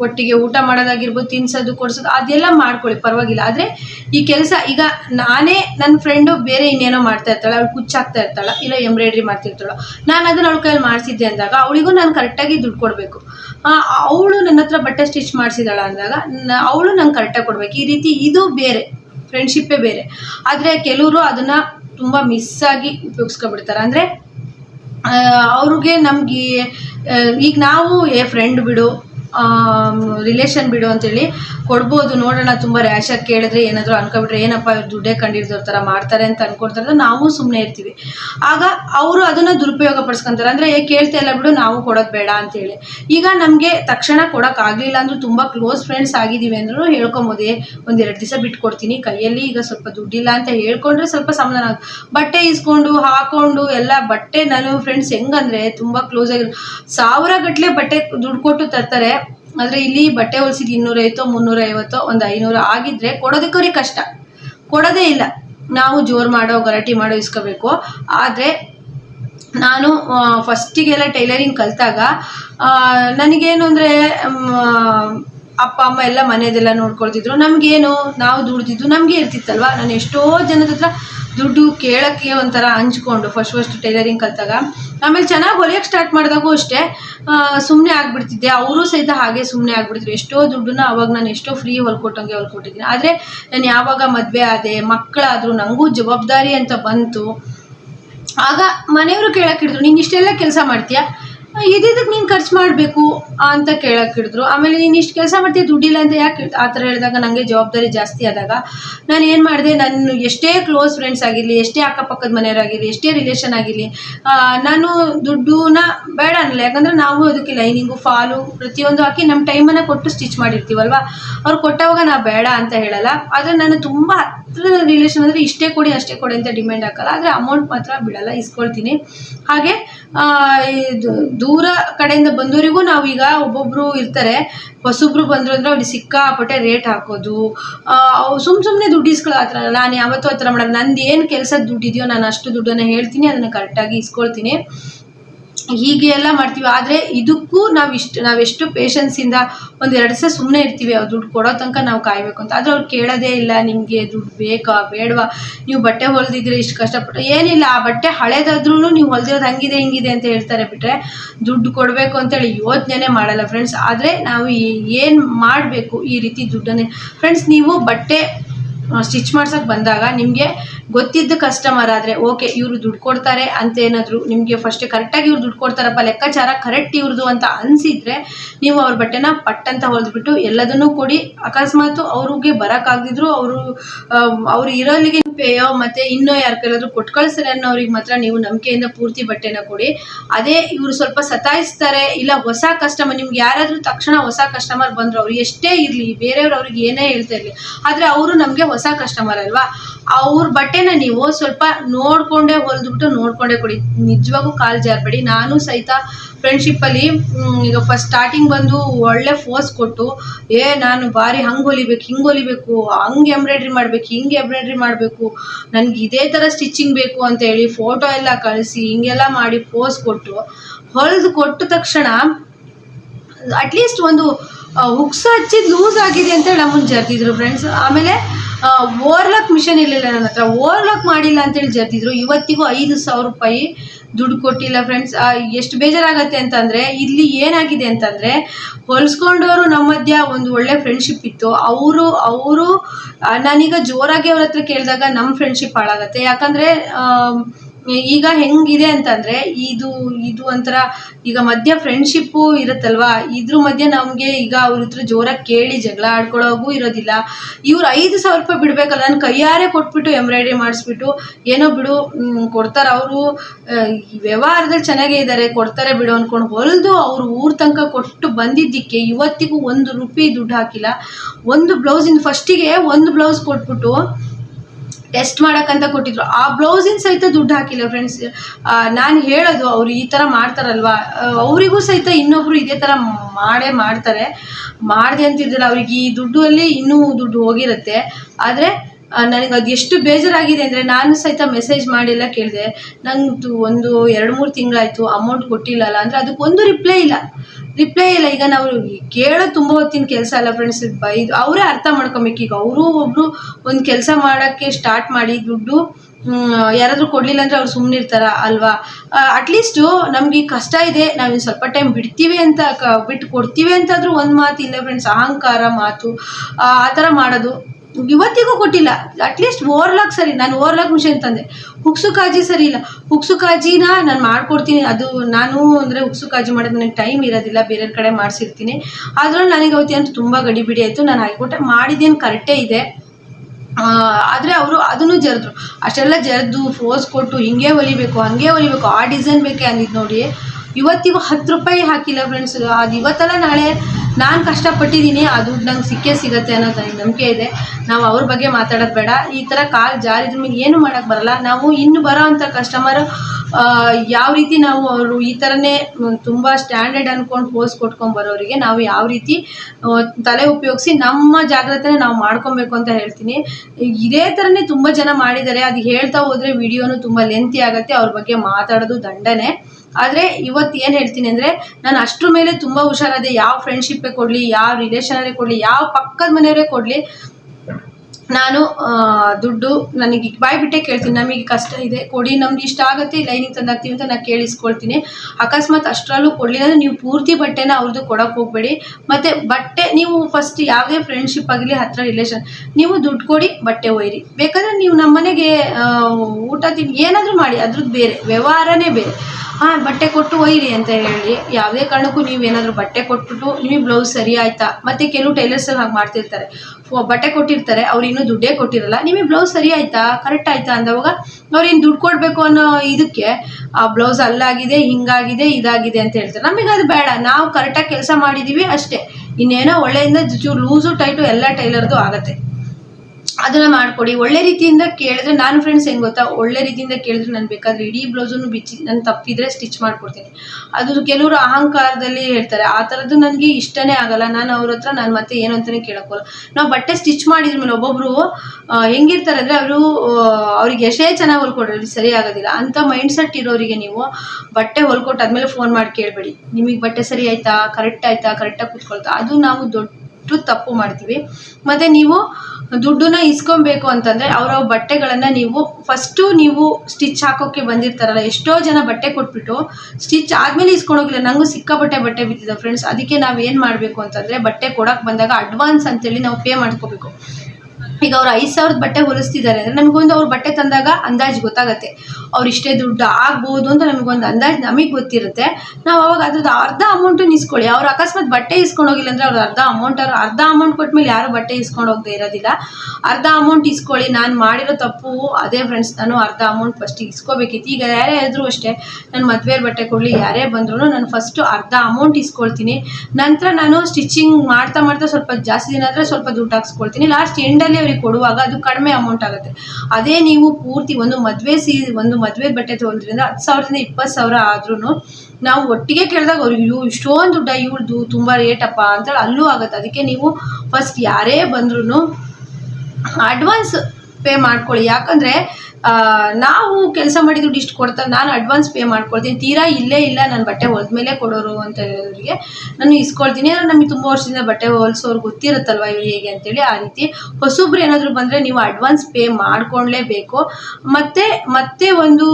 ಒಟ್ಟಿಗೆ ಊಟ ಮಾಡೋದಾಗಿರ್ಬೋದು, ತಿನ್ಸೋದು, ಕೊಡಿಸೋದು, ಅದೆಲ್ಲ ಮಾಡ್ಕೊಳ್ಳಿ. ಪರವಾಗಿಲ್ಲ. ಆದರೆ ಈ ಕೆಲಸ, ಈಗ ನಾನೇ ನನ್ನ ಫ್ರೆಂಡು ಬೇರೆ ಇನ್ನೇನೋ ಮಾಡ್ತಾ ಇರ್ತಾಳೆ, ಅವಳು ಕುಚ್ಚಾಕ್ತಾ ಇರ್ತಾಳೆ, ಇಲ್ಲ ಎಂಬ್ರಾಯ್ಡ್ರಿ ಮಾಡ್ತಿರ್ತಾಳೆ, ನಾನು ಅದನ್ನ ಅವಳ ಕೈಯಲ್ಲಿ ಮಾಡಿಸಿದ್ದೆ ಅಂದಾಗ ಅವಳಿಗೂ ನಾನು ಕರೆಕ್ಟಾಗಿ ದುಡ್ಡು ಕೊಡಬೇಕು. ಅವಳು ನನ್ನ ಹತ್ರ ಬಟ್ಟೆ ಸ್ಟಿಚ್ ಮಾಡಿಸಿದಾಳ ಅಂದಾಗ ಅವಳು ನಂಗೆ ಕರೆಕ್ಟಾಗಿ ಕೊಡ್ಬೇಕು. ಈ ರೀತಿ ಇದು ಬೇರೆ ಫ್ರೆಂಡ್ಶಿಪ್ಪೇ ಬೇರೆ. ಆದರೆ ಕೆಲವರು ಅದನ್ನು ತುಂಬ ಮಿಸ್ ಆಗಿ ಉಪಯೋಗಿಸ್ಕೊಂಡ್ಬಿಡ್ತಾರೆ. ಅಂದರೆ ಅವ್ರಿಗೆ ನಮಗೆ ಈಗ ನಾವು ಏ ಫ್ರೆಂಡ್ ಬಿಡು ರಿಲೇಷನ್ ಬಿಡು ಅಂತೇಳಿ ಕೊಡ್ಬೋದು. ನೋಡೋಣ, ತುಂಬ ರ್ಯಾಶಾಗಿ ಕೇಳಿದ್ರೆ ಏನಾದರೂ ಅನ್ಕೊಬಿಟ್ರೆ, ಏನಪ್ಪ ಇವ್ರು ದುಡ್ಡೇ ಕಂಡಿರ್ದವ್ರ ಥರ ಮಾಡ್ತಾರೆ ಅಂತ ಅನ್ಕೊಳ್ತಾರೆ ನಾವು ಸುಮ್ಮನೆ ಇರ್ತೀವಿ. ಆಗ ಅವರು ಅದನ್ನು ದುರುಪಯೋಗ ಪಡಿಸ್ಕೊಂತಾರೆ. ಅಂದರೆ, ಏ, ಕೇಳ್ತಾ ಇಲ್ಲ ಬಿಡು, ನಾವು ಕೊಡೋದು ಬೇಡ ಅಂತೇಳಿ. ಈಗ ನಮಗೆ ತಕ್ಷಣ ಕೊಡೋಕ್ಕಾಗಲಿಲ್ಲ ಅಂದರೂ ತುಂಬ ಕ್ಲೋಸ್ ಫ್ರೆಂಡ್ಸ್ ಆಗಿದ್ದೀವಿ ಅಂದ್ರೂ ಹೇಳ್ಕೊಬೋದೇ ಒಂದೆರಡು ದಿವಸ ಬಿಟ್ಕೊಡ್ತೀನಿ, ಕೈಯಲ್ಲಿ ಈಗ ಸ್ವಲ್ಪ ದುಡ್ಡಿಲ್ಲ ಅಂತ ಹೇಳ್ಕೊಂಡ್ರೆ ಸ್ವಲ್ಪ ಸಮಾಧಾನ ಆಗುತ್ತೆ. ಬಟ್ಟೆ ಇಸ್ಕೊಂಡು ಹಾಕೊಂಡು, ಎಲ್ಲ ಬಟ್ಟೆ ನಾನು ಫ್ರೆಂಡ್ಸ್ ಹೆಂಗಂದ್ರೆ ತುಂಬ ಕ್ಲೋಸ್ ಆಗಿರೋ ಸಾವಿರ ಗಟ್ಟಲೆ ಬಟ್ಟೆ ದುಡ್ಡು ಕೊಟ್ಟು ತರ್ತಾರೆ ಆದರೆ ಇಲ್ಲಿ ಬಟ್ಟೆ ಹೊಲ್ಸಿದ್ದು ಇನ್ನೂರೈವತ್ತೋ ಮುನ್ನೂರೈವತ್ತೋ, ಒಂದು ಐನೂರು ಆಗಿದ್ರೆ ಕೊಡೋದಕ್ಕೆ ಕಷ್ಟ. ಕೊಡೋದೇ ಇಲ್ಲ. ನಾವು ಜೋರು ಮಾಡೋ, ಗಲಾಟೆ ಮಾಡೋ ಇಸ್ಕೋಬೇಕು. ಆದರೆ ನಾನು ಫಸ್ಟಿಗೆಲ್ಲ ಟೈಲರಿಂಗ್ ಕಲಿತಾಗ ನನಗೇನು ಅಂದರೆ ಅಪ್ಪ, ಅಮ್ಮ ಎಲ್ಲ ಮನೆಯದೆಲ್ಲ ನೋಡ್ಕೊಳ್ತಿದ್ರು. ನಮಗೇನು, ನಾವು ದುಡ್ದಿದ್ದು ನಮಗೆ ಇರ್ತಿತ್ತಲ್ವ? ನಾನು ಎಷ್ಟೋ ಜನದ ಹತ್ರ ದುಡ್ಡು ಕೇಳೋಕ್ಕೆ ಒಂಥರ ಹಂಚ್ಕೊಂಡು ಫಸ್ಟ್ ಫಸ್ಟ್ ಟೈಲರಿಂಗ್ ಕಲಿತಾಗ. ಆಮೇಲೆ ಚೆನ್ನಾಗಿ ಹೊಲಿಯೋಕ್ಕೆ ಸ್ಟಾರ್ಟ್ ಮಾಡಿದಾಗೂ ಅಷ್ಟೇ ಸುಮ್ಮನೆ ಆಗಿಬಿಡ್ತಿದ್ದೆ. ಅವರು ಸಹಿತ ಹಾಗೆ ಸುಮ್ಮನೆ ಆಗಿಬಿಡ್ತಿದ್ರು. ಎಷ್ಟೋ ದುಡ್ಡನ್ನ ಅವಾಗ ನಾನು ಎಷ್ಟೋ ಫ್ರೀ ಹೊಲ್ಕೊಟ್ಟಂಗೆ ಹೊಲ್ಕೊಟ್ಟಿದ್ದೀನಿ. ಆದರೆ ನಾನು ಯಾವಾಗ ಮದುವೆ ಆದೆ, ಮಕ್ಕಳಾದರೂ ನನಗೂ ಜವಾಬ್ದಾರಿ ಅಂತ ಬಂತು. ಆಗ ಮನೆಯವರು ಕೇಳಕ್ಕೆ ಹಿಡಿದ್ರು ನೀನು ಇಷ್ಟೆಲ್ಲ ಕೆಲಸ ಮಾಡ್ತೀಯಾ? ಇದಿದ್ದಕ್ಕೆ ನೀನು ಖರ್ಚು ಮಾಡಬೇಕು ಅಂತ ಕೇಳಕ್ಕೆ ಹಿಡಿದ್ರು. ಆಮೇಲೆ ನೀನು ಇಷ್ಟು ಕೆಲಸ ಮಾಡ್ತೀಯ ದುಡ್ಡಿಲ್ಲ ಅಂತ ಯಾಕೆ ಆ ಥರ ಹೇಳಿದಾಗ ನನಗೆ ಜವಾಬ್ದಾರಿ ಜಾಸ್ತಿ ಆದಾಗ ನಾನು ಏನು ಮಾಡಿದೆ, ನಾನು ಎಷ್ಟೇ ಕ್ಲೋಸ್ ಫ್ರೆಂಡ್ಸ್ ಆಗಿರಲಿ, ಎಷ್ಟೇ ಅಕ್ಕಪಕ್ಕದ ಮನೆಯವರಾಗಿರಲಿ ಎಷ್ಟೇ ರಿಲೇಷನ್ ಆಗಿರಲಿ ನಾನು ದುಡ್ಡನ್ನ ಬೇಡ ಅನ್ನಲ್ಲ ಯಾಕಂದರೆ ನಾವು ಅದಕ್ಕೆ ಲೈನಿಂಗು ಫಾಲು ಪ್ರತಿಯೊಂದು ಹಾಕಿ ನಮ್ಮ ಟೈಮನ್ನು ಕೊಟ್ಟು ಸ್ಟಿಚ್ ಮಾಡಿರ್ತೀವಲ್ವ? ಅವ್ರು ಕೊಟ್ಟವಾಗ ನಾ ಬೇಡ ಅಂತ ಹೇಳಲ್ಲ. ಆದರೆ ನಾನು ತುಂಬ ಹತ್ತಿರದ ರಿಲೇಷನ್ ಅಂದರೆ ಇಷ್ಟೇ ಕೊಡಿ, ಅಷ್ಟೇ ಕೊಡಿ ಅಂತ ಡಿಮ್ಯಾಂಡ್ ಹಾಕಲ್ಲ. ಆದರೆ ಅಮೌಂಟ್ ಮಾತ್ರ ಬಿಡಲ್ಲ, ಇಸ್ಕೊಳ್ತೀನಿ. ಹಾಗೆ ಇದು ದೂರ ಕಡೆಯಿಂದ ಬಂದವರಿಗೂ ನಾವೀಗ ಒಬ್ಬೊಬ್ಬರು ಇರ್ತಾರೆ. ಹೊಸಬ್ರು ಬಂದರು ಅಂದರೆ ಅವ್ರಿಗೆ ಸಿಕ್ಕಾಪಟ್ಟೆ ರೇಟ್ ಹಾಕೋದು. ಸುಮ್ಮ ಸುಮ್ಮನೆ ದುಡ್ಡು ಇಸ್ಕೊಳ್ಳೋ ಆ ನಾನು ಯಾವತ್ತೂ ಆ ಥರ ಮಾಡಲ್ಲ. ನಂದು ಏನು ಕೆಲಸದ ದುಡ್ಡಿದೆಯೋ ನಾನು ಅಷ್ಟು ದುಡ್ಡನ್ನು ಹೇಳ್ತೀನಿ, ಅದನ್ನು ಕರೆಕ್ಟಾಗಿ ಇಸ್ಕೊಳ್ತೀನಿ. ಹೀಗೆ ಎಲ್ಲ ಮಾಡ್ತೀವಿ. ಆದರೆ ಇದಕ್ಕೂ ನಾವು ಇಷ್ಟು ನಾವೆಷ್ಟು ಪೇಷನ್ಸಿಂದ ಒಂದು ಎರಡು ದಿವಸ ಸುಮ್ಮನೆ ಇರ್ತೀವಿ. ಅವ್ರು ದುಡ್ಡು ಕೊಡೋ ತನಕ ನಾವು ಕಾಯಬೇಕು ಅಂತ. ಆದರೆ ಅವ್ರು ಕೇಳೋದೇ ಇಲ್ಲ, ನಿಮಗೆ ದುಡ್ಡು ಬೇಕಾ, ಬೇಡವಾ? ನೀವು ಬಟ್ಟೆ ಹೊಲ್ದಿದ್ರೆ ಇಷ್ಟು ಕಷ್ಟಪಟ್ಟು ಏನಿಲ್ಲ. ಆ ಬಟ್ಟೆ ಹಳೇದಾದ್ರೂ ನೀವು ಹೊಲ್ದಿರೋದು ಹಂಗಿದೆ, ಹಿಂಗಿದೆ ಅಂತ ಹೇಳ್ತಾರೆ ಬಿಟ್ಟರೆ ದುಡ್ಡು ಕೊಡಬೇಕು ಅಂತೇಳಿ ಯೋಚನೆ ಮಾಡಲ್ಲ ಫ್ರೆಂಡ್ಸ್ ಆದರೆ ನಾವು ಏನು ಮಾಡಬೇಕು ಈ ರೀತಿ ದುಡ್ಡನ್ನೇ. ಫ್ರೆಂಡ್ಸ್ ನೀವು ಬಟ್ಟೆ ಸ್ಟಿಚ್ ಮಾಡ್ಸೋಕೆ ಬಂದಾಗ ನಿಮಗೆ ಗೊತ್ತಿದ್ದ ಕಸ್ಟಮರ್ ಆದರೆ ಓಕೆ ಇವರು ದುಡ್ಡು ಕೊಡ್ತಾರೆ ಅಂತ ಏನಾದರೂ ನಿಮಗೆ ಫಸ್ಟ್ ಕರೆಕ್ಟಾಗಿ ಇವ್ರು ದುಡ್ಡು ಕೊಡ್ತಾರಪ್ಪ, ಲೆಕ್ಕಾಚಾರ ಕರೆಕ್ಟ್ ಇವ್ರದ್ದು ಅಂತ ಅನ್ಸಿದ್ರೆ ನೀವು ಅವ್ರ ಬಟ್ಟೆನ ಪಟ್ ಅಂತ ಹೊಲಿದ್ಬಿಟ್ಟು ಎಲ್ಲದನ್ನೂ ಕೊಡಿ. ಅಕಸ್ಮಾತ್ ಅವ್ರಿಗೆ ಬರೋಕ್ಕಾಗದಿದ್ರು ಅವರು ಅವ್ರು ಇರೋಲ್ಲಿಗೆ ಪೇಯೋ ಮತ್ತೆ ಇನ್ನೂ ಯಾರ ಕೈಲಾದ್ರೂ ಕೊಟ್ಟು ಕಳಿಸ್ತಾರೆ ಅನ್ನೋರಿಗೆ ಮಾತ್ರ ನೀವು ನಂಬಿಕೆಯಿಂದ ಪೂರ್ತಿ ಬಟ್ಟೆನ ಕೊಡಿ. ಅದೇ ಇವರು ಸ್ವಲ್ಪ ಸತಾಯಿಸ್ತಾರೆ, ಇಲ್ಲ ಹೊಸ ಕಸ್ಟಮರ್ ನಿಮ್ಗೆ ಯಾರಾದರೂ ತಕ್ಷಣ ಹೊಸ ಕಸ್ಟಮರ್ ಬಂದರು, ಅವ್ರು ಎಷ್ಟೇ ಇರಲಿ, ಬೇರೆಯವ್ರು ಅವ್ರಿಗೆ ಏನೇ ಹೇಳ್ತಾ ಇರಲಿ, ಆದರೆ ಅವರು ನಮಗೆ ಹೊಸ ಕಸ್ಟಮರ್ ಅಲ್ವಾ? ಅವ್ರ ಬಟ್ಟೆನ ನೀವು ಸ್ವಲ್ಪ ನೋಡ್ಕೊಂಡೆ ಹೊಲಿದ್ಬಿಟ್ಟು ನೋಡ್ಕೊಂಡೆ ಕೊಡಿ. ನಿಜವಾಗೂ ಕಾಲು ಜಾರಬೇಡಿ. ನಾನು ಸಹಿತ ಫ್ರೆಂಡ್ಶಿಪ್ಪಲ್ಲಿ ಈಗ ಫಸ್ಟ್ ಸ್ಟಾರ್ಟಿಂಗ್ ಬಂದು ಒಳ್ಳೆ ಫೋರ್ಸ್ ಕೊಟ್ಟು, ಏ, ನಾನು ಭಾರಿ ಹಂಗೆ ಹೊಲಿಬೇಕು, ಹಿಂಗೆ ಹೊಲಿಬೇಕು, ಹಂಗೆ ಎಂಬ್ರಾಯ್ಡ್ರಿ ಮಾಡಬೇಕು, ಹಿಂಗೆ ಎಂಬ್ರಾಯ್ಡ್ರಿ ಮಾಡಬೇಕು, ನನಗೆ ಇದೇ ಥರ ಸ್ಟಿಚಿಂಗ್ ಬೇಕು ಅಂತ ಹೇಳಿ ಫೋಟೋ ಎಲ್ಲ ಕಳಿಸಿ, ಹಿಂಗೆಲ್ಲ ಮಾಡಿ ಫೋಸ್ ಕೊಟ್ಟು, ಹೊಲಿದು ಕೊಟ್ಟ ತಕ್ಷಣ ಅಟ್ಲೀಸ್ಟ್ ಒಂದು ಹುಕ್ಸ್ ಹಚ್ಚಿದ್ ಲೂಸ್ ಆಗಿದೆ ಅಂತ ನಮ್ಮನ್ನು ಜರ್ತಿದ್ರು ಫ್ರೆಂಡ್ಸ್ ಆಮೇಲೆ ಓವರ್ಲಾಕ್ ಮಿಷನ್ ಇರಲಿಲ್ಲ ನನ್ನ ಹತ್ರ. ಓವರ್ಲಾಕ್ ಮಾಡಿಲ್ಲ ಅಂತೇಳಿ ಜರ್ತಿದ್ರು ಇವತ್ತಿಗೂ ಐದು ಸಾವಿರ ರೂಪಾಯಿ ದುಡ್ಡು ಕೊಟ್ಟಿಲ್ಲ ಫ್ರೆಂಡ್ಸ್ ಎಷ್ಟು ಬೇಜಾರಾಗತ್ತೆ ಅಂತಂದರೆ, ಇಲ್ಲಿ ಏನಾಗಿದೆ ಅಂತಂದರೆ, ಹೊಲಿಸ್ಕೊಂಡವರು ನಮ್ಮ ಮಧ್ಯ ಒಂದು ಒಳ್ಳೆ ಫ್ರೆಂಡ್ಶಿಪ್ ಇತ್ತು. ಅವರು ಅವರು ನಾನೀಗ ಜೋರಾಗಿ ಅವ್ರ ಹತ್ರ ಕೇಳಿದಾಗ ನಮ್ಮ ಫ್ರೆಂಡ್ಶಿಪ್ ಹಾಳಾಗತ್ತೆ. ಯಾಕಂದರೆ ಈಗ ಹೆಂಗಿದೆ ಅಂತಂದ್ರೆ ಇದು ಇದು ಒಂಥರ ಈಗ ಮಧ್ಯ ಫ್ರೆಂಡ್ಶಿಪ್ಪು ಇರುತ್ತಲ್ವಾ? ಇದ್ರ ಮಧ್ಯೆ ನಮಗೆ ಈಗ ಅವ್ರ ಹತ್ರ ಜೋರಾಗಿ ಕೇಳಿ ಜಗಳ ಆಡ್ಕೊಳ್ಳೋಗೂ ಇರೋದಿಲ್ಲ. ಇವ್ರು ಐದು ಸಾವಿರ ರೂಪಾಯಿ ಬಿಡಬೇಕಲ್ಲ, ನಾನು ಕೈಯಾರೆ ಕೊಟ್ಬಿಟ್ಟು ಎಂಬ್ರಾಯ್ಡ್ರಿ ಮಾಡಿಸ್ಬಿಟ್ಟು, ಏನೋ ಬಿಡು ಕೊಡ್ತಾರೆ ಅವರು. ವ್ಯವಹಾರದಲ್ಲಿ ಚೆನ್ನಾಗೇ ಇದ್ದಾರೆ ಕೊಡ್ತಾರೆ ಬಿಡು ಅಂದ್ಕೊಂಡು ಹೊಲಿದು ಅವ್ರ ಊರ್ ತನಕ ಕೊಟ್ಟು ಬಂದಿದ್ದಕ್ಕೆ ಇವತ್ತಿಗೂ ಒಂದು ರೂಪಾಯಿ ದುಡ್ಡು ಹಾಕಿಲ್ಲ. ಒಂದು ಬ್ಲೌಸಿಂದ ಫಸ್ಟಿಗೆ ಒಂದು ಬ್ಲೌಸ್ ಕೊಟ್ಬಿಟ್ಟು ಟೆಸ್ಟ್ ಮಾಡೋಕ್ಕಂತ ಕೊಟ್ಟಿದ್ರು. ಆ ಬ್ಲೌಸಿನ ಸಹಿತ ದುಡ್ಡು ಹಾಕಿಲ್ಲ ಫ್ರೆಂಡ್ಸ್ ನಾನು ಹೇಳೋದು, ಅವ್ರು ಈ ಥರ ಮಾಡ್ತಾರಲ್ವಾ? ಅವರಿಗೂ ಸಹಿತ ಇನ್ನೊಬ್ರು ಇದೇ ಥರ ಮಾಡೇ ಮಾಡ್ತಾರೆ. ಮಾಡಿದೆ ಅಂತಿದ್ದಿಲ್ಲ ಅವ್ರಿಗೆ ಈ ದುಡ್ಡು ಅಲ್ಲಿ ಇನ್ನೂ ದುಡ್ಡು ಹೋಗಿರುತ್ತೆ. ಆದರೆ ನನಗೆ ಅದು ಎಷ್ಟು ಬೇಜಾರಾಗಿದೆ ಅಂದರೆ ನಾನು ಸಹಿತ ಮೆಸೇಜ್ ಮಾಡಿಲ್ಲ ಕೇಳಿದೆ. ನಂದು ಒಂದು ಎರಡು ಮೂರು ತಿಂಗಳಾಯಿತು ಅಮೌಂಟ್ ಕೊಟ್ಟಿಲ್ಲಲ್ಲ. ಅಂದರೆ ಅದಕ್ಕೊಂದು ರಿಪ್ಲೈ ಇಲ್ಲ. ರಿಪ್ಲೈ ಇಲ್ಲ. ಈಗ ನಾವು ಕೇಳೋ ತುಂಬ ಹೊತ್ತಿನ ಕೆಲಸ ಅಲ್ಲ ಫ್ರೆಂಡ್ಸ್ ಬೈದು ಅವರೇ ಅರ್ಥ ಮಾಡ್ಕೊಬೇಕು. ಈಗ ಅವರು ಒಬ್ಬರು ಒಂದು ಕೆಲಸ ಮಾಡೋಕ್ಕೆ ಸ್ಟಾರ್ಟ್ ಮಾಡಿ ದುಡ್ಡು ಯಾರಾದರೂ ಕೊಡಲಿಲ್ಲ ಅಂದರೆ ಅವ್ರು ಸುಮ್ಮನೆ ಇರ್ತಾರ ಅಲ್ವಾ? ಅಟ್ಲೀಸ್ಟು ನಮಗೆ ಕಷ್ಟ ಇದೆ. ನಾವು ಸ್ವಲ್ಪ ಟೈಮ್ ಬಿಡ್ತೀವಿ ಅಂತ ಕ ಬಿಟ್ಟು ಕೊಡ್ತೀವಿ ಅಂತಾದರೂ ಒಂದು ಮಾತು ಇಲ್ಲ ಫ್ರೆಂಡ್ಸ್ ಅಹಂಕಾರ ಮಾತು ಆ ಥರ ಮಾಡೋದು. ಇವತ್ತಿಗೂ ಕೊಟ್ಟಿಲ್ಲ. ಅಟ್ಲೀಸ್ಟ್ ಓವರ್ಲಾಕ್ ಸರಿ, ನಾನು ಓವರ್ಲಾಕ್ ಮಿಷನ್ ತಂದೆ. ಹುಕ್ಸು ಕಾಜಿ ಸರಿ ಇಲ್ಲ. ಹುಕ್ಸು ಕಾಜಿನ ನಾನು ಮಾಡ್ಕೊಡ್ತೀನಿ. ಅದು ನಾನು ಅಂದರೆ ಹುಕ್ಸು ಕಾಜಿ ಮಾಡೋದು ನನಗೆ ಟೈಮ್ ಇರೋದಿಲ್ಲ. ಬೇರೆ ಕಡೆ ಮಾಡಿಸಿರ್ತೀನಿ. ಆದರೂ ನನಗೆ ಅವತ್ತೇನು ತುಂಬ ಗಡಿಬಿಡಿ ಆಯಿತು. ನಾನು ಹಾಕಿಕೊಟ್ಟೆ ಮಾಡಿದ್ದೇನು ಕರೆಕ್ಟೇ ಇದೆ. ಆದರೆ ಅವರು ಅದನ್ನು ಜರಿದ್ರು. ಅಷ್ಟೆಲ್ಲ ಜರಿದು ಫೋಸ್ ಕೊಟ್ಟು ಹಿಂಗೆ ಹೊಲಿಬೇಕು, ಹಂಗೆ ಹೊಲಿಬೇಕು. ಆ ಡಿಸೈನ್ ಬೇಕೇ ಅಂದಿದ್ದು ನೋಡಿ. ಇವತ್ತಿಗೂ ಹತ್ತು ರೂಪಾಯಿ ಹಾಕಿಲ್ಲ ಫ್ರೆಂಡ್ಸ್ ಅದು ಇವತ್ತಲ್ಲ ನಾಳೆ ನಾನು ಕಷ್ಟಪಟ್ಟಿದ್ದೀನಿ, ಆ ದುಡ್ಡು ನಂಗೆ ಸಿಕ್ಕೇ ಸಿಗುತ್ತೆ ಅನ್ನೋದು ನನಗೆ ನಂಬಿಕೆ ಇದೆ. ನಾವು ಅವ್ರ ಬಗ್ಗೆ ಮಾತಾಡೋದು ಬೇಡ. ಈ ಥರ ಕಾಲ್ ಜಾರಿದ್ರ ಮೇಲೆ ಏನು ಮಾಡೋಕ್ಕೆ ಬರಲ್ಲ. ನಾವು ಇನ್ನು ಬರೋ ಅಂಥ ಕಸ್ಟಮರು ಯಾವ ರೀತಿ ನಾವು ಅವರು ಈ ಥರನೇ ತುಂಬ ಸ್ಟ್ಯಾಂಡರ್ಡ್ ಅಂದ್ಕೊಂಡು ಪೋಸ್ ಕೊಟ್ಕೊಂಡು ಬರೋರಿಗೆ ನಾವು ಯಾವ ರೀತಿ ತಲೆ ಉಪಯೋಗಿಸಿ ನಮ್ಮ ಜಾಗ್ರತೆನ ನಾವು ಮಾಡ್ಕೊಬೇಕು ಅಂತ ಹೇಳ್ತೀನಿ. ಇದೇ ಥರನೇ ತುಂಬ ಜನ ಮಾಡಿದ್ದಾರೆ. ಅದು ಹೇಳ್ತಾ ಹೋದರೆ ವಿಡಿಯೋನು ತುಂಬ ಲೆಂತಿ ಆಗುತ್ತೆ. ಅವ್ರ ಬಗ್ಗೆ ಮಾತಾಡೋದು ದಂಡನೆ. ಆದರೆ ಇವತ್ತು ಏನು ಹೇಳ್ತೀನಿ ಅಂದರೆ ನಾನು ಅಷ್ಟ್ರ ಮೇಲೆ ತುಂಬ ಹುಷಾರಾದೆ ಯಾವ ಫ್ರೆಂಡ್ಶಿಪ್ಪೇ ಕೊಡಲಿ, ಯಾವ ರಿಲೇಷನರೇ ಕೊಡಲಿ, ಯಾವ ಪಕ್ಕದ ಮನೆಯವರೇ ಕೊಡಲಿ, ನಾನು ದುಡ್ಡು ನನಗೆ ಬಾಯ್ ಬಿಟ್ಟೆ ಕೇಳ್ತೀನಿ. ನಮಗೆ ಕಷ್ಟ ಇದೆ. ಕೊಡಿ ನಮ್ಗೆ ಇಷ್ಟ ಆಗುತ್ತೆ ಲೈನಿಂಗ್ ತಂದಾಗ್ತೀವಿ ಅಂತ ನಾನು ಕೇಳಿಸ್ಕೊಳ್ತೀನಿ. ಅಕಸ್ಮಾತ್ ಅಷ್ಟರಲ್ಲೂ ಕೊಡಲಿಲ್ಲ ಅಂದರೆ ನೀವು ಪೂರ್ತಿ ಬಟ್ಟೆನ ಅವ್ರದ್ದು ಕೊಡೋಕೆ ಹೋಗಬೇಡಿ. ಮತ್ತು ಬಟ್ಟೆ, ನೀವು ಫಸ್ಟ್ ಯಾವುದೇ ಫ್ರೆಂಡ್ಶಿಪ್ ಆಗಲಿ ಹತ್ರ ರಿಲೇಷನ್ ನೀವು ದುಡ್ಡು ಕೊಡಿ, ಬಟ್ಟೆ ಒಯ್ಯಿರಿ ಬೇಕಾದ್ರೆ ನೀವು ನಮ್ಮ ಮನೆಗೆ ಊಟ ತಿಂಡಿ ಏನಾದರೂ ಮಾಡಿ. ಅದ್ರದ್ದು ಬೇರೆ, ವ್ಯವಹಾರನೇ ಬೇರೆ. ಹಾಂ, ಬಟ್ಟೆ ಕೊಟ್ಟು ಒಯ್ಯಿರಿ ಅಂತ ಹೇಳಿ. ಯಾವುದೇ ಕಾರಣಕ್ಕೂ ನೀವೇನಾದರೂ ಬಟ್ಟೆ ಕೊಟ್ಬಿಟ್ಟು ನಿಮಗೆ ಬ್ಲೌಸ್ ಸರಿ ಆಯ್ತಾ? ಮತ್ತು ಕೆಲವು ಟೈಲರ್ಸ್ ಹಾಗೆ ಮಾಡ್ತಿರ್ತಾರೆ. ಬಟ್ಟೆ ಕೊಟ್ಟಿರ್ತಾರೆ, ಅವ್ರು ಇನ್ನೂ ದುಡ್ಡೇ ಕೊಟ್ಟಿರಲ್ಲ. ನಿಮಗೆ ಬ್ಲೌಸ್ ಸರಿ ಆಯ್ತಾ? ಕರೆಕ್ಟ್ ಆಯ್ತಾ ಅಂದವಾಗ ಅವ್ರೇನು ದುಡ್ಡು ಕೊಡಬೇಕು ಅನ್ನೋ ಇದಕ್ಕೆ ಆ ಬ್ಲೌಸ್ ಅಲ್ಲಾಗಿದೆ, ಹಿಂಗಾಗಿದೆ, ಇದಾಗಿದೆ ಅಂತ ಹೇಳ್ತಾರೆ. ನಮಗೆ ಅದು ಬೇಡ. ನಾವು ಕರೆಕ್ಟಾಗಿ ಕೆಲಸ ಮಾಡಿದ್ದೀವಿ ಅಷ್ಟೇ. ಇನ್ನೇನೋ ಒಳ್ಳೆಯಿಂದ ಚೂರು ಲೂಸು, ಟೈಟು ಎಲ್ಲ ಟೈಲರ್ದು ಆಗುತ್ತೆ. ಅದನ್ನ ಮಾಡ್ಕೊಡಿ. ಒಳ್ಳೆ ರೀತಿಯಿಂದ ಕೇಳಿದ್ರೆ, ನಾನು ಫ್ರೆಂಡ್ಸ್ ಹೆಂಗೆ ಗೊತ್ತಾ? ಒಳ್ಳೆ ರೀತಿಯಿಂದ ಕೇಳಿದ್ರೆ ನಾನು ಬೇಕಾದ್ರೆ ಇಡೀ ಬ್ಲೌಸನ್ನು ಬಿಚ್ಚಿ, ನಾನು ತಪ್ಪಿದ್ರೆ ಸ್ಟಿಚ್ ಮಾಡಿಕೊಡ್ತೀನಿ. ಅದು ಕೆಲವರು ಅಹಂಕಾರದಲ್ಲಿ ಹೇಳ್ತಾರೆ. ಆ ಥರದ್ದು ನನಗೆ ಇಷ್ಟನೇ ಆಗಲ್ಲ. ನಾನು ಅವ್ರ ಹತ್ರ ನಾನು ಮತ್ತೆ ಏನು ಅಂತಲೇ ಕೇಳೋಕ್ಕಲ್ಲ. ನಾವು ಬಟ್ಟೆ ಸ್ಟಿಚ್ ಮಾಡಿದ ಮೇಲೆ ಒಬ್ಬೊಬ್ಬರು ಹೆಂಗಿರ್ತಾರೆ ಅಂದರೆ ಅವರು ಅವ್ರಿಗೆ ಎಷ್ಟೇ ಚೆನ್ನಾಗಿ ಹೊಲ್ಕೊಡ್ರಿ ಸರಿ ಆಗೋದಿಲ್ಲ. ಮೈಂಡ್ ಸೆಟ್ ಇರೋರಿಗೆ ನೀವು ಬಟ್ಟೆ ಹೊಲ್ಕೊಟ್ಟಾದ್ಮೇಲೆ ಫೋನ್ ಮಾಡಿ ಕೇಳಬೇಡಿ. ನಿಮಗೆ ಬಟ್ಟೆ ಸರಿ ಆಯ್ತಾ? ಕರೆಕ್ಟ್ ಆಯ್ತಾ? ಕರೆಕ್ಟಾಗಿ ಕೂತ್ಕೊಳ್ತಾ? ಅದು ನಾವು ದೊಡ್ಡ ತಪ್ಪು ಮಾಡ್ತೀವಿ. ಮತ್ತೆ ನೀವು ದುಡ್ಡನ್ನ ಇಸ್ಕೊಬೇಕು ಅಂತಂದರೆ ಅವರ ಬಟ್ಟೆಗಳನ್ನು ನೀವು ಫಸ್ಟು ನೀವು ಸ್ಟಿಚ್ ಹಾಕೋಕ್ಕೆ ಬಂದಿರ್ತಾರಲ್ಲ, ಎಷ್ಟೋ ಜನ ಬಟ್ಟೆ ಕೊಟ್ಬಿಟ್ಟು ಸ್ಟಿಚ್ ಆದಮೇಲೆ ಇಸ್ಕೊಂಡೋಗಿಲ್ಲ ನನಗೂ ಸಿಕ್ಕ ಬಟ್ಟೆ ಬಿದ್ದಿದೆ ಫ್ರೆಂಡ್ಸ್ ಅದಕ್ಕೆ ನಾವು ಏನು ಮಾಡಬೇಕು ಅಂತಂದರೆ ಬಟ್ಟೆ ಕೊಡೋಕೆ ಬಂದಾಗ ಅಡ್ವಾನ್ಸ್ ಅಂತೇಳಿ ನಾವು ಪೇ ಮಾಡ್ಕೋಬೇಕು. ಈಗ ಅವ್ರು ಐದು ಸಾವಿರದ ಬಟ್ಟೆ ಹೊಲಿಸ್ತಿದ್ದಾರೆ ಅಂದರೆ ನಮಗೊಂದು ಅವ್ರು ಬಟ್ಟೆ ತಂದಾಗ ಅಂದಾಜು ಗೊತ್ತಾಗುತ್ತೆ. ಅವ್ರು ಇಷ್ಟೇ ದುಡ್ಡು ಆಗ್ಬೋದು ಅಂತ ನಮಗೊಂದು ಅಂದಾಜು ನಮಗೆ ಗೊತ್ತಿರುತ್ತೆ. ನಾವು ಅವಾಗ ಅದ್ರದ್ದು ಅರ್ಧ ಅಮೌಂಟ್ ಇಸ್ಕೊಳ್ಳಿ ಅವ್ರು ಅಕಸ್ಮಾತ್ ಬಟ್ಟೆ ಇಸ್ಕೊಂಡು ಹೋಗಿಲ್ಲ ಅಂದರೆ ಅವ್ರು ಅರ್ಧ ಅಮೌಂಟ್ ಅವ್ರು ಅರ್ಧ ಅಮೌಂಟ್ ಕೊಟ್ಮೇಲೆ ಯಾರು ಬಟ್ಟೆ ಇಸ್ಕೊಂಡು ಹೋಗದೆ ಇರೋದಿಲ್ಲ. ಅರ್ಧ ಅಮೌಂಟ್ ಇಸ್ಕೊಳ್ಳಿ. ನಾನು ಮಾಡಿರೋ ತಪ್ಪು ಅದೇ ಫ್ರೆಂಡ್ಸ್ ನಾನು ಅರ್ಧ ಅಮೌಂಟ್ ಫಸ್ಟ್ ಇಸ್ಕೋಬೇಕಿತ್ತು. ಈಗ ಯಾರೇ ಇದ್ರು ಅಷ್ಟೇ. ನಾನು ಮದುವೆ ಬಟ್ಟೆ ಕೊಡಲಿ, ಯಾರೇ ಬಂದ್ರೂ ನಾನು ಫಸ್ಟು ಅರ್ಧ ಅಮೌಂಟ್ ಇಸ್ಕೊಳ್ತೀನಿ. ನಂತರ ನಾನು ಸ್ಟಿಚಿಂಗ್ ಮಾಡ್ತಾ ಮಾಡ್ತಾ ಸ್ವಲ್ಪ ಜಾಸ್ತಿ ದಿನ ಆದರೆ ಸ್ವಲ್ಪ ದುಡ್ಡು ಹಾಕ್ಸ್ಕೊಳ್ತೀನಿ. ಲಾಸ್ಟ್ ಎಂಡಲ್ಲಿ ಅವ್ರಿಗೆ ಕೊಡುವಾಗ ಅದು ಕಡಿಮೆ ಅಮೌಂಟ್ ಆಗುತ್ತೆ. ಅದೇ ನೀವು ಪೂರ್ತಿ ಒಂದು ಮದುವೆ ಸೀ, ಒಂದು ಮದುವೆ ಬಟ್ಟೆ ತೊಗೊಳ್ದ್ರಿಂದ ಹತ್ತು ಸಾವಿರದಿಂದ ಇಪ್ಪತ್ತು ಸಾವಿರ ಆದ್ರೂ ನಾವು ಒಟ್ಟಿಗೆ ಕೇಳಿದಾಗ ಅವ್ರಿಗೆ ಇವು ಇಷ್ಟೊಂದು ದುಡ್ಡ ಇವ್ರದ್ದು ತುಂಬ ರೇಟಪ್ಪ ಅಂತೇಳಿ ಅಲ್ಲೂ ಆಗುತ್ತೆ. ಅದಕ್ಕೆ ನೀವು ಫಸ್ಟ್ ಯಾರೇ ಬಂದ್ರೂ ಅಡ್ವಾನ್ಸ್ ಪೇ ಮಾಡ್ಕೊಳ್ಳಿ. ಯಾಕಂದರೆ ನಾವು ಕೆಲಸ ಮಾಡಿ ದುಡ್ಡು ಇಷ್ಟು ಕೊಡ್ತಾ ನಾನು ಅಡ್ವಾನ್ಸ್ ಪೇ ಮಾಡ್ಕೊಳ್ತೀನಿ. ತೀರಾ ಇಲ್ಲೇ ಇಲ್ಲ ನಾನು ಬಟ್ಟೆ ಹೊಲ್ದ್ಮೇಲೆ ಕೊಡೋರು ಅಂತ ಹೇಳೋರಿಗೆ. ನಾನು ಇಸ್ಕೊಳ್ತೀನಿ. ಅಂದ್ರೆ ನಮಗೆ ತುಂಬ ವರ್ಷದಿಂದ ಬಟ್ಟೆ ಹೊಲ್ಸೋರು ಗೊತ್ತಿರುತ್ತಲ್ವ ಇವ್ರು ಹೇಗೆ ಅಂತೇಳಿ ಆ ರೀತಿ. ಹೊಸಬ್ರು ಏನಾದರೂ ಬಂದರೆ ನೀವು ಅಡ್ವಾನ್ಸ್ ಪೇ ಮಾಡ್ಕೊಳ್ಳೇಬೇಕು ಮತ್ತೆ ಮತ್ತೆ ಒಂದು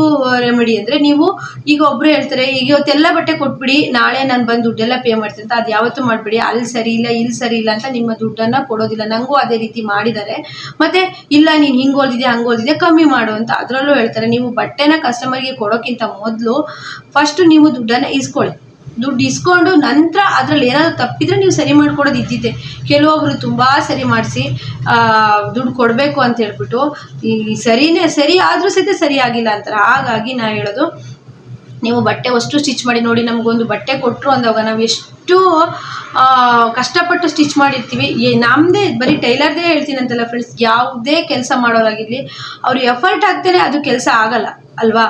ರೆಮಿಡಿ ಅಂದರೆ ನೀವು ಈಗ ಒಬ್ರು ಹೇಳ್ತಾರೆ, ಈಗ ಇವತ್ತೆಲ್ಲ ಬಟ್ಟೆ ಕೊಟ್ಬಿಡಿ, ನಾಳೆ ನಾನು ಬಂದು ದುಡ್ಡೆಲ್ಲ ಪೇ ಮಾಡ್ತೀನಿ ಅಂತ. ಅದು ಯಾವತ್ತೂ ಮಾಡಬೇಡಿ. ಅಲ್ಲಿ ಸರಿ ಇಲ್ಲ, ಇಲ್ಲಿ ಸರಿ ಇಲ್ಲ ಅಂತ ನಿಮ್ಮ ದುಡ್ಡನ್ನು ಕೊಡೋದಿಲ್ಲ. ನನಗೂ ಅದೇ ರೀತಿ ಮಾಡಿದ್ದಾರೆ. ಮತ್ತೆ, ಇಲ್ಲ ನೀನು ಹಿಂಗೆ ಓದಿದೆ ಹಂಗೆ ಓದಿದೆ ಕಮ್ಮಿ ಮಾಡು. ಅಂತ ಅದರಲ್ಲೂ ಹೇಳ್ತಾರೆ, ನೀವು ಬಟ್ಟೆನ ಕಸ್ಟಮರ್ಗೆ ಕೊಡೋಕ್ಕಿಂತ ಮೊದಲು ಫಸ್ಟ್ ನೀವು ದುಡ್ಡನ್ನು ಇಸ್ಕೊಳ್ಳಿ ದುಡ್ಡು ಇಸ್ಕೊಂಡು ನಂತರ ಅದರಲ್ಲಿ ಏನಾದರೂ ತಪ್ಪಿದ್ರೆ ನೀವು ಸರಿ ಮಾಡ್ಕೊಡೋದು ಇದ್ದಿದ್ದೆ. ಕೆಲವೊಬ್ರು ತುಂಬ ಸರಿ ಮಾಡಿಸಿ ದುಡ್ಡು ಕೊಡಬೇಕು ಅಂತ ಹೇಳ್ಬಿಟ್ಟು, ಈ ಸರಿನೇ, ಸರಿ ಆದರೂ ಸಹಿತ ಸರಿ ಆಗಿಲ್ಲ ಅಂತಾರೆ. ಹಾಗಾಗಿ ನಾ ಹೇಳೋದು ನೀವು ಬಟ್ಟೆ ಅಷ್ಟು ಸ್ಟಿಚ್ ಮಾಡಿ ನೋಡಿ, ನಮಗೊಂದು ಬಟ್ಟೆ ಕೊಟ್ಟರು ಅಂದಾಗ ನಾವು ಎಷ್ಟು ಕಷ್ಟಪಟ್ಟು ಸ್ಟಿಚ್ ಮಾಡಿರ್ತೀವಿ. ಏ ನಮ್ಮದೇ ಬರೀ ಟೈಲರ್ದೇ ಹೇಳ್ತೀನಿ ಅಂತಲ್ಲ ಫ್ರೆಂಡ್ಸ್ ಯಾವುದೇ ಕೆಲಸ ಮಾಡೋರಾಗಿರಲಿ, ಅವರು ಎಫರ್ಟ್ ಹಾಕ್ತೇನೆ ಅದು ಕೆಲಸ ಆಗಲ್ಲ, ಅಲ್ವಾ?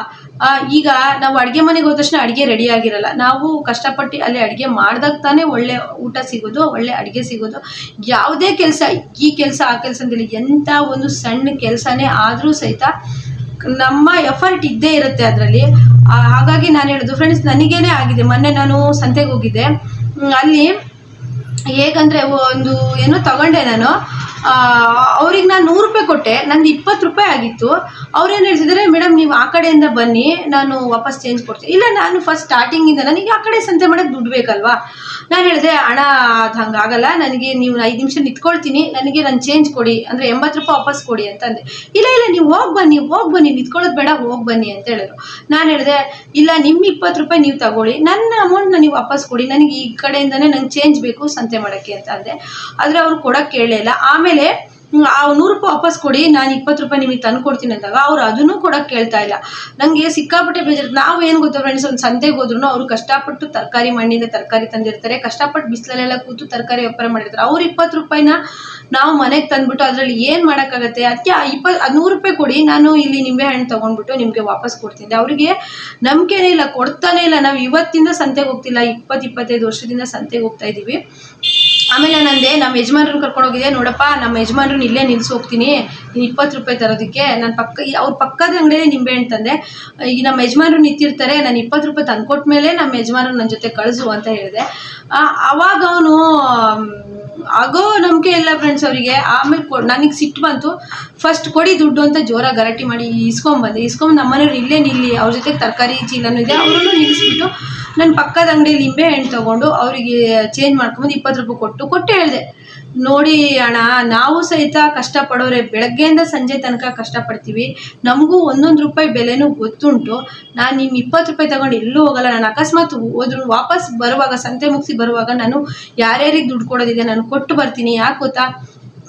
ಈಗ ನಾವು ಅಡುಗೆ ಮನೆಗೆ ಹೋದ ತಕ್ಷಣ ಅಡುಗೆ ರೆಡಿ ಆಗಿರಲ್ಲ. ನಾವು ಕಷ್ಟಪಟ್ಟು ಅಲ್ಲಿ ಅಡುಗೆ ಮಾಡಿದಾಗ ತಾನೇ ಒಳ್ಳೆ ಊಟ ಸಿಗೋದು, ಒಳ್ಳೆ ಅಡುಗೆ ಸಿಗೋದು. ಯಾವುದೇ ಕೆಲಸ, ಈ ಕೆಲಸ, ಆ ಕೆಲಸ ಅಂತೇಳಿ ಎಂಥ ಒಂದು ಸಣ್ಣ ಕೆಲಸನೇ ಆದರೂ ಸಹಿತ ನಮ್ಮ ಎಫರ್ಟ್ ಇದ್ದೇ ಇರುತ್ತೆ ಅದರಲ್ಲಿ. ಹಾಗಾಗಿ ನಾನು ಹೇಳೋದು ಫ್ರೆಂಡ್ಸ್ ನನಗೇನೆ ಆಗಿದೆ. ಮೊನ್ನೆ ನಾನು ಸಂತೆಗೆ ಹೋಗಿದ್ದೆ. ಅಲ್ಲಿ ಹೇಗಂದರೆ ಒಂದು ಏನು ತಗೊಂಡೆ ನಾನು. ಅವ್ರಿಗೆ ನಾನು ನೂರು ರೂಪಾಯಿ ಕೊಟ್ಟೆ. ನಂದು ಇಪ್ಪತ್ತು ರೂಪಾಯಿ ಆಗಿತ್ತು. ಅವ್ರೇನು ಹೇಳ್ತಿದ್ದಾರೆ ಮೇಡಮ್ ನೀವು ಆ ಕಡೆಯಿಂದ ಬನ್ನಿ. ನಾನು ವಾಪಸ್ ಚೇಂಜ್ ಕೊಡ್ತೀನಿ. ಇಲ್ಲ, ನಾನು ಫಸ್ಟ್ ಸ್ಟಾರ್ಟಿಂಗಿಂದ ನನಗೆ ಆ ಕಡೆ ಸಂತೆ ಮಾಡೋಕ್ಕೆ ದುಡ್ಡು ಬೇಕಲ್ವಾ? ನಾನು ಹೇಳಿದೆ ಹಣ ಅದು ಹಂಗಾಗಲ್ಲ ನನಗೆ ನೀವು ಐದು ನಿಮಿಷ ನಿಂತ್ಕೊಳ್ತೀನಿ. ನನಗೆ ನಾನು ಚೇಂಜ್ ಕೊಡಿ. ಅಂದರೆ ಎಂಬತ್ತು ರೂಪಾಯಿ ವಾಪಸ್ ಕೊಡಿ ಅಂತಂದೆ ಇಲ್ಲ ಇಲ್ಲ, ನೀವು ಹೋಗಿ ಬನ್ನಿ ಹೋಗಿ ಬನ್ನಿ. ನಿಂತ್ಕೊಳ್ಳೋದು ಬೇಡ, ಹೋಗಿ ಬನ್ನಿ ಅಂತ ಹೇಳಿದ್ರು. ನಾನು ಹೇಳಿದೆ, ಇಲ್ಲ ನಿಮ್ಮ ಇಪ್ಪತ್ತು ರೂಪಾಯಿ ನೀವು ತಗೊಳ್ಳಿ. ನನ್ನ ಅಮೌಂಟ್ ನೀವು ವಾಪಸ್ ಕೊಡಿ. ನನಗೆ ಈ ಕಡೆಯಿಂದನೇ ನಂಗೆ ಚೇಂಜ್ ಬೇಕು, ಸಂತೆ ಮಾಡೋಕ್ಕೆ ಅಂತ ಅಂದೆ ಆದರೆ ಅವ್ರು ಕೊಡಕ್ಕೆ ಕೇಳಲಿಲ್ಲ ಆಮೇಲೆ ಆ ನೂರು ರೂಪಾಯಿ ವಾಪಸ್ ಕೊಡಿ, ನಾನು ಇಪ್ಪತ್ತು ರೂಪಾಯಿ ನಿಮಗೆ ತಂದು ಕೊಡ್ತೀನಿ ಅಂದಾಗ ಅವ್ರು ಅದನ್ನು ಕೊಡೋಕ್ಕೆ ಕೇಳ್ತಾ ಇಲ್ಲ. ನನಗೆ ಸಿಕ್ಕಾಪಟ್ಟೆ ಬೇಜಾರು, ನಾವು ಏನು ಗೊತ್ತಾ ಫ್ರೆಂಡ್ಸ್ ಒಂದು ಸಂತೆಗೆ ಹೋದ್ರು ಅವರು ಕಷ್ಟಪಟ್ಟು ತರಕಾರಿ ಮಣ್ಣಿಂದ ತರಕಾರಿ ತಂದಿರ್ತಾರೆ ಕಷ್ಟಪಟ್ಟು ಬಿಸಿಲಲ್ಲೆಲ್ಲ ಕೂತು ತರಕಾರಿ ವ್ಯಾಪಾರ ಮಾಡಿರ್ತಾರೆ. ಅವ್ರು ಇಪ್ಪತ್ತು ರೂಪಾಯಿನ ನಾವು ಮನೆಗೆ ತಂದ್ಬಿಟ್ಟು ಅದರಲ್ಲಿ ಏನು ಮಾಡೋಕ್ಕಾಗತ್ತೆ? ಅದಕ್ಕೆ ಆ ಇಪ್ಪತ್ತು ನೂರು ರೂಪಾಯಿ ಕೊಡಿ, ನಾನು ಇಲ್ಲಿ ನಿಂಬೆ ಹಣ್ಣು ತೊಗೊಂಡ್ಬಿಟ್ಟು ನಿಮಗೆ ವಾಪಸ್ ಕೊಡ್ತೀನಿ. ಅವರಿಗೆ ನಂಬಿಕೆನೇ ಇಲ್ಲ, ಕೊಡ್ತಾನೆ ಇಲ್ಲ. ನಾವು ಇವತ್ತಿಂದ ಸಂತೆಗೆ ಹೋಗ್ತಿಲ್ಲ ಇಪ್ಪತ್ತು ಇಪ್ಪತ್ತೈದು ವರ್ಷದಿಂದ ಸಂತೆಗೆ ಹೋಗ್ತಾ ಇದ್ದೀವಿ ಆಮೇಲೆ ನಂದೆ, ನಮ್ಮ ಯಜಮಾನ್ರನ್ನ ಕರ್ಕೊಂಡು ಹೋಗಿದ್ದೆ ನೋಡಪ್ಪ, ನಮ್ಮ ಯಜಮಾನ್ರನ್ನ ಇಲ್ಲೇ ನಿಲ್ಸಿ ಹೋಗ್ತೀನಿ. ನೀನು ಇಪ್ಪತ್ತು ರೂಪಾಯಿ ತರೋದಕ್ಕೆ ನಾನು ಪಕ್ಕ ಅವ್ರ ಪಕ್ಕದ ಅಂಗಡಿಯಲ್ಲಿ ನಿಂಬೆ ಅಂತಂದೆ ತಂದೆ. ಈ ನಮ್ಮ ಯಜಮಾನ್ರು ನಿಂತಿರ್ತಾರೆ, ನಾನು ಇಪ್ಪತ್ತು ರೂಪಾಯಿ ತಂದ್ಕೊಟ್ಟ ಮೇಲೆ ನಮ್ಮ ಯಜಮಾನ್ರು ನನ್ನ ಜೊತೆ ಕಳಿಸು ಅಂತ ಹೇಳಿದೆ. ಆವಾಗ ಅವನು, ಆಗೋ ನಂಬಿಕೆ ಇಲ್ಲ ಫ್ರೆಂಡ್ಸ್ ಅವರಿಗೆ. ಆಮೇಲೆ ಕೊ, ನನಗೆ ಸಿಟ್ಟು ಬಂತು. ಫಸ್ಟ್ ಕೊಡಿ ದುಡ್ಡು ಅಂತ ಜೋರಾಗಿ ಗಲಾಟೆ ಮಾಡಿ ಇಸ್ಕೊಂಬಂದೆ ಇಸ್ಕೊಂಬಂದು ನಮ್ಮನೆಯವ್ರು ಇಲ್ಲೇ ನಿಲ್ಲಿ, ಅವ್ರ ಜೊತೆ ತರಕಾರಿ ಚೀಲನೂ ಇದೆ, ಅವರನ್ನು ನಿಲ್ಲಿಸ್ಬಿಟ್ಟು ನನ್ನ ಪಕ್ಕದ ಅಂಗಡಿಯಲ್ಲಿ ನಿಂಬೆ ಹಣ್ಣು ತೊಗೊಂಡು ಅವರಿಗೆ ಚೇಂಜ್ ಮಾಡ್ಕೊಂಬಂದು ಇಪ್ಪತ್ತು ರೂಪಾಯಿ ಕೊಟ್ಟು ಕೊಟ್ಟು ಹೇಳಿದೆ. ನೋಡಿ ಅಣ್ಣ, ನಾವು ಸಹಿತ ಕಷ್ಟಪಡೋರೆ ಬೆಳಗ್ಗೆಯಿಂದ ಸಂಜೆ ತನಕ ಕಷ್ಟಪಡ್ತೀವಿ. ನಮಗೂ ಒಂದೊಂದು ರೂಪಾಯಿ ಬೆಲೆನೂ ಗೊತ್ತುಂಟು. ನಾನು ನಿಮ್ಮ ಇಪ್ಪತ್ತು ರೂಪಾಯಿ ತಗೊಂಡು ಎಲ್ಲೂ ಹೋಗಲ್ಲ. ನಾನು ಅಕಸ್ಮಾತ್ ಹೋದ್ರು ವಾಪಸ್ ಬರುವಾಗ, ಸಂತೆ ಮುಗಿಸಿ ಬರುವಾಗ ನಾನು ಯಾರ್ಯಾರಿಗೆ ದುಡ್ಡು ಕೊಡೋದಿದೆ ನಾನು ಕೊಟ್ಟು ಬರ್ತೀನಿ. ಯಾಕೆ ಗೊತ್ತಾ?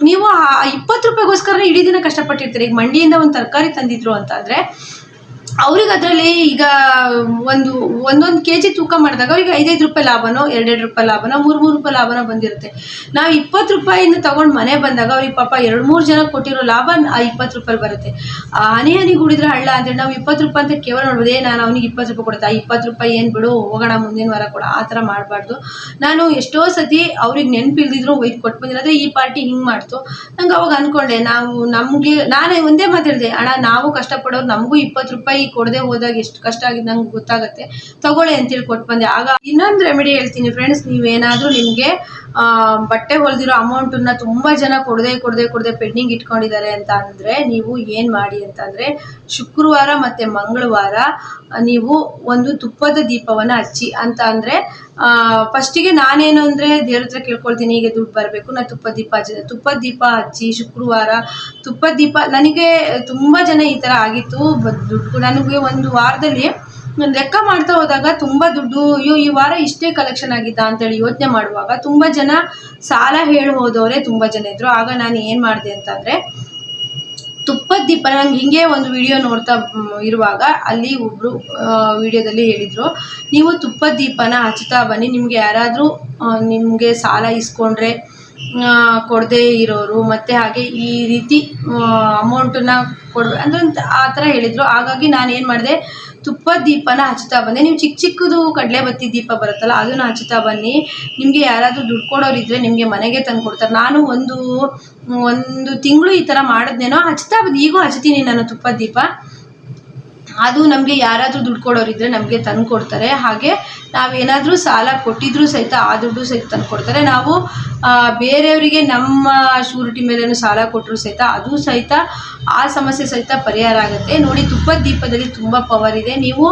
ನೀವು ಆ ಇಪ್ಪತ್ತು ರೂಪಾಯಿಗೋಸ್ಕರ ಇಡೀ ದಿನ ಕಷ್ಟಪಟ್ಟಿರ್ತೀರಿ. ಈಗ ಮಂಡಿಯಿಂದ ಒಂದು ತರಕಾರಿ ತಂದಿದ್ರು ಅಂತ ಅಂದರೆ ಅವ್ರಿಗೆ ಅದರಲ್ಲಿ ಈಗ ಒಂದು, ಒಂದೊಂದು ಕೆ ಜಿ ತೂಕ ಮಾಡಿದಾಗ ಅವ್ರಿಗೆ ಐದೈದು ರೂಪಾಯಿ ಲಾಭನೋ, ಎರಡೆರಡು ರೂಪಾಯಿ ಲಾಭನೋ, ಮೂರು ಮೂರು ರೂಪಾಯಿ ಲಾಭನೋ ಬಂದಿರುತ್ತೆ. ನಾವು ಇಪ್ಪತ್ತು ರೂಪಾಯಿಯನ್ನು ತಗೊಂಡು ಮನೆ ಬಂದಾಗ ಅವ್ರಿಗೆ ಪಾಪ ಎರಡು, ಮೂರು ಜನ ಕೊಟ್ಟಿರೋ ಲಾಭ ಆ ಇಪ್ಪತ್ತು ರೂಪಾಯಿ ಬರುತ್ತೆ. ಆ ಹನಿ ಹನಿ ಗುಡಿದ್ರೆ ಹಳ್ಳ ಅಂದರೆ ನಾವು ಇಪ್ಪತ್ತು ರೂಪಾಯಿ ಅಂತ ಕೇವಲ ನೋಡ್ಬೋದು ನಾನು ಅವ್ನಿಗೆ ಇಪ್ಪತ್ತು ರೂಪಾಯಿ ಕೊಡುತ್ತೆ? ಆ ಇಪ್ಪತ್ತು ರೂಪಾಯಿ ಏನು ಬಿಡು, ಹೋಗೋಣ, ಮುಂದಿನ ವಾರ ಕೊಡ. ಆ ಥರ ಮಾಡಬಾರ್ದು. ನಾನು ಎಷ್ಟೋ ಸತಿ ಅವ್ರಿಗೆ ನೆನಪಿಲ್ದಿದ್ರು ಒಯ್ದು ಕೊಟ್ಟು ಬಂದಿಲ್ಲ ಈ ಪಾರ್ಟಿ ಹಿಂಗೆ ಮಾಡ್ತು. ನಂಗೆ ಅವಾಗ ಅಂದ್ಕೊಂಡೆ ನಾವು ನಮಗೆ, ನಾನೇ ಒಂದೇ ಮಾತಾಡಿದೆ ಅಣ್ಣ, ನಾವು ಕಷ್ಟಪಡೋರು ನಮಗೂ ಇಪ್ಪತ್ತು ರೂಪಾಯಿ ಕೊಡದೆ ಹೋದಾಗ ಎಷ್ಟು ಕಷ್ಟ ಆಗಿದೆ ನಂಗೆ ಗೊತ್ತಾಗುತ್ತೆ. ತಗೊಳ್ಳಿ ಅಂತೇಳಿ ಕೊಟ್ಟು ಬಂದೆ. ಆಗ ಇನ್ನೊಂದು ರೆಮಿಡಿ ಹೇಳ್ತೀನಿ ಫ್ರೆಂಡ್ಸ್ ನೀವೇನಾದರೂ ನಿಮಗೆ ಬಟ್ಟೆ ಹೊಲಿದಿರೋ ಅಮೌಂಟನ್ನ ತುಂಬ ಜನ ಕೊಡದೆ ಕೊಡದೆ ಕೊಡದೆ ಪೆಂಡಿಂಗ್ ಇಟ್ಕೊಂಡಿದ್ದಾರೆ ಅಂತ ಅಂದರೆ ನೀವು ಏನು ಮಾಡಿ ಅಂತಂದರೆ ಶುಕ್ರವಾರ ಮತ್ತು ಮಂಗಳವಾರ ನೀವು ಒಂದು ತುಪ್ಪದ ದೀಪವನ್ನು ಹಚ್ಚಿ ಅಂತ ಅಂದರೆ ಫಸ್ಟಿಗೆ ನಾನೇನು ಅಂದರೆ ದೇವ್ರ ಹತ್ರ ಕೇಳ್ಕೊಳ್ತೀನಿ, ಹೀಗೆ ದುಡ್ಡು ಬರಬೇಕು ನಾನು ತುಪ್ಪ ದೀಪ ಹಚ್ಚಿದೆ ತುಪ್ಪ ದೀಪ ಹಚ್ಚಿ ಶುಕ್ರವಾರ ತುಪ್ಪ ದೀಪ, ನನಗೆ ತುಂಬ ಜನ ಈ ಥರ ಆಗಿತ್ತು ದುಡ್ಡು, ನನಗೆ ಒಂದು ವಾರದಲ್ಲಿ ಲೆಕ್ಕ ಮಾಡ್ತಾ ಹೋದಾಗ ತುಂಬ ದುಡ್ಡು, ಅಯ್ಯೋ, ಈ ವಾರ ಇಷ್ಟೇ ಕಲೆಕ್ಷನ್ ಆಗಿದ್ದ ಅಂತೇಳಿ ಯೋಚನೆ ಮಾಡುವಾಗ ತುಂಬ ಜನ ಸಾಲ ಹೇಳಿ ಹೋದವರೇ ತುಂಬ ಜನ ಇದ್ದರು ಆಗ ನಾನು ಏನು ಮಾಡಿದೆ ಅಂತಂದರೆ ತುಪ್ಪದ ದೀಪ, ನಂಗೆ ಹಿಂಗೆ ಒಂದು ವಿಡಿಯೋ ನೋಡ್ತಾ ಇರುವಾಗ ಅಲ್ಲಿ ಒಬ್ಬರು ವಿಡಿಯೋದಲ್ಲಿ ಹೇಳಿದರು, ನೀವು ತುಪ್ಪದ ದೀಪನ ಹಚ್ತಾ ಬನ್ನಿ, ನಿಮಗೆ ಯಾರಾದರೂ ನಿಮಗೆ ಸಾಲ ಇಸ್ಕೊಂಡ್ರೆ ಕೊಡದೇ ಇರೋರು, ಮತ್ತೆ ಹಾಗೆ ಈ ರೀತಿ ಅಮೌಂಟನ್ನು ಕೊಡ್ಬೇಕು ಅಂದ್ರೆ ಆ ಥರ ಹೇಳಿದರು. ಹಾಗಾಗಿ ನಾನು ಏನು ಮಾಡಿದೆ ತುಪ್ಪದ ದೀಪನ ಹಚ್ತಾ ಬಂದೆ. ನೀವು ಚಿಕ್ಕ ಚಿಕ್ಕದು ಕಡಲೆ ಬತ್ತಿ ದೀಪ ಬರುತ್ತಲ್ಲ, ಅದನ್ನ ಹಚ್ತಾ ಬನ್ನಿ. ನಿಮಗೆ ಯಾರಾದರೂ ದುಡ್ಡು ಕೊಡೋರು ಇದ್ರೆ ನಿಮಗೆ ಮನೆಗೆ ತಂದು ಕೊಡ್ತಾರೆ. ನಾನು ಒಂದು ಒಂದು ತಿಂಗಳು ಈ ತರ ಮಾಡಿದ್ನೇನೋ ಹಚ್ತಾ ಬಂದು ಈಗೂ ಹಚ್ತೀನಿ ನಾನು ತುಪ್ಪ ದೀಪ. ಅದು ನಮಗೆ ಯಾರಾದರೂ ದುಡ್ಡು ಕೊಡೋರಿದ್ರೆ ನಮಗೆ ತಂದು ಕೊಡ್ತಾರೆ. ಹಾಗೆ ನಾವೇನಾದರೂ ಸಾಲ ಕೊಟ್ಟಿದ್ರೂ ಸಹಿತ ಆ ದುಡ್ಡು ಸಹಿತ ತಂದು ಕೊಡ್ತಾರೆ. ನಾವು ಬೇರೆಯವರಿಗೆ ನಮ್ಮ ಶೂರಿಟಿ ಮೇಲೇನು ಸಾಲ ಕೊಟ್ಟರು ಸಹಿತ ಅದು ಸಹಿತ ಆ ಸಮಸ್ಯೆ ಸಹಿತ ಪರಿಹಾರ ಆಗುತ್ತೆ. ನೋಡಿ ತುಪ್ಪದ ದೀಪದಲ್ಲಿ ತುಂಬ ಪವರ್ ಇದೆ. ನೀವು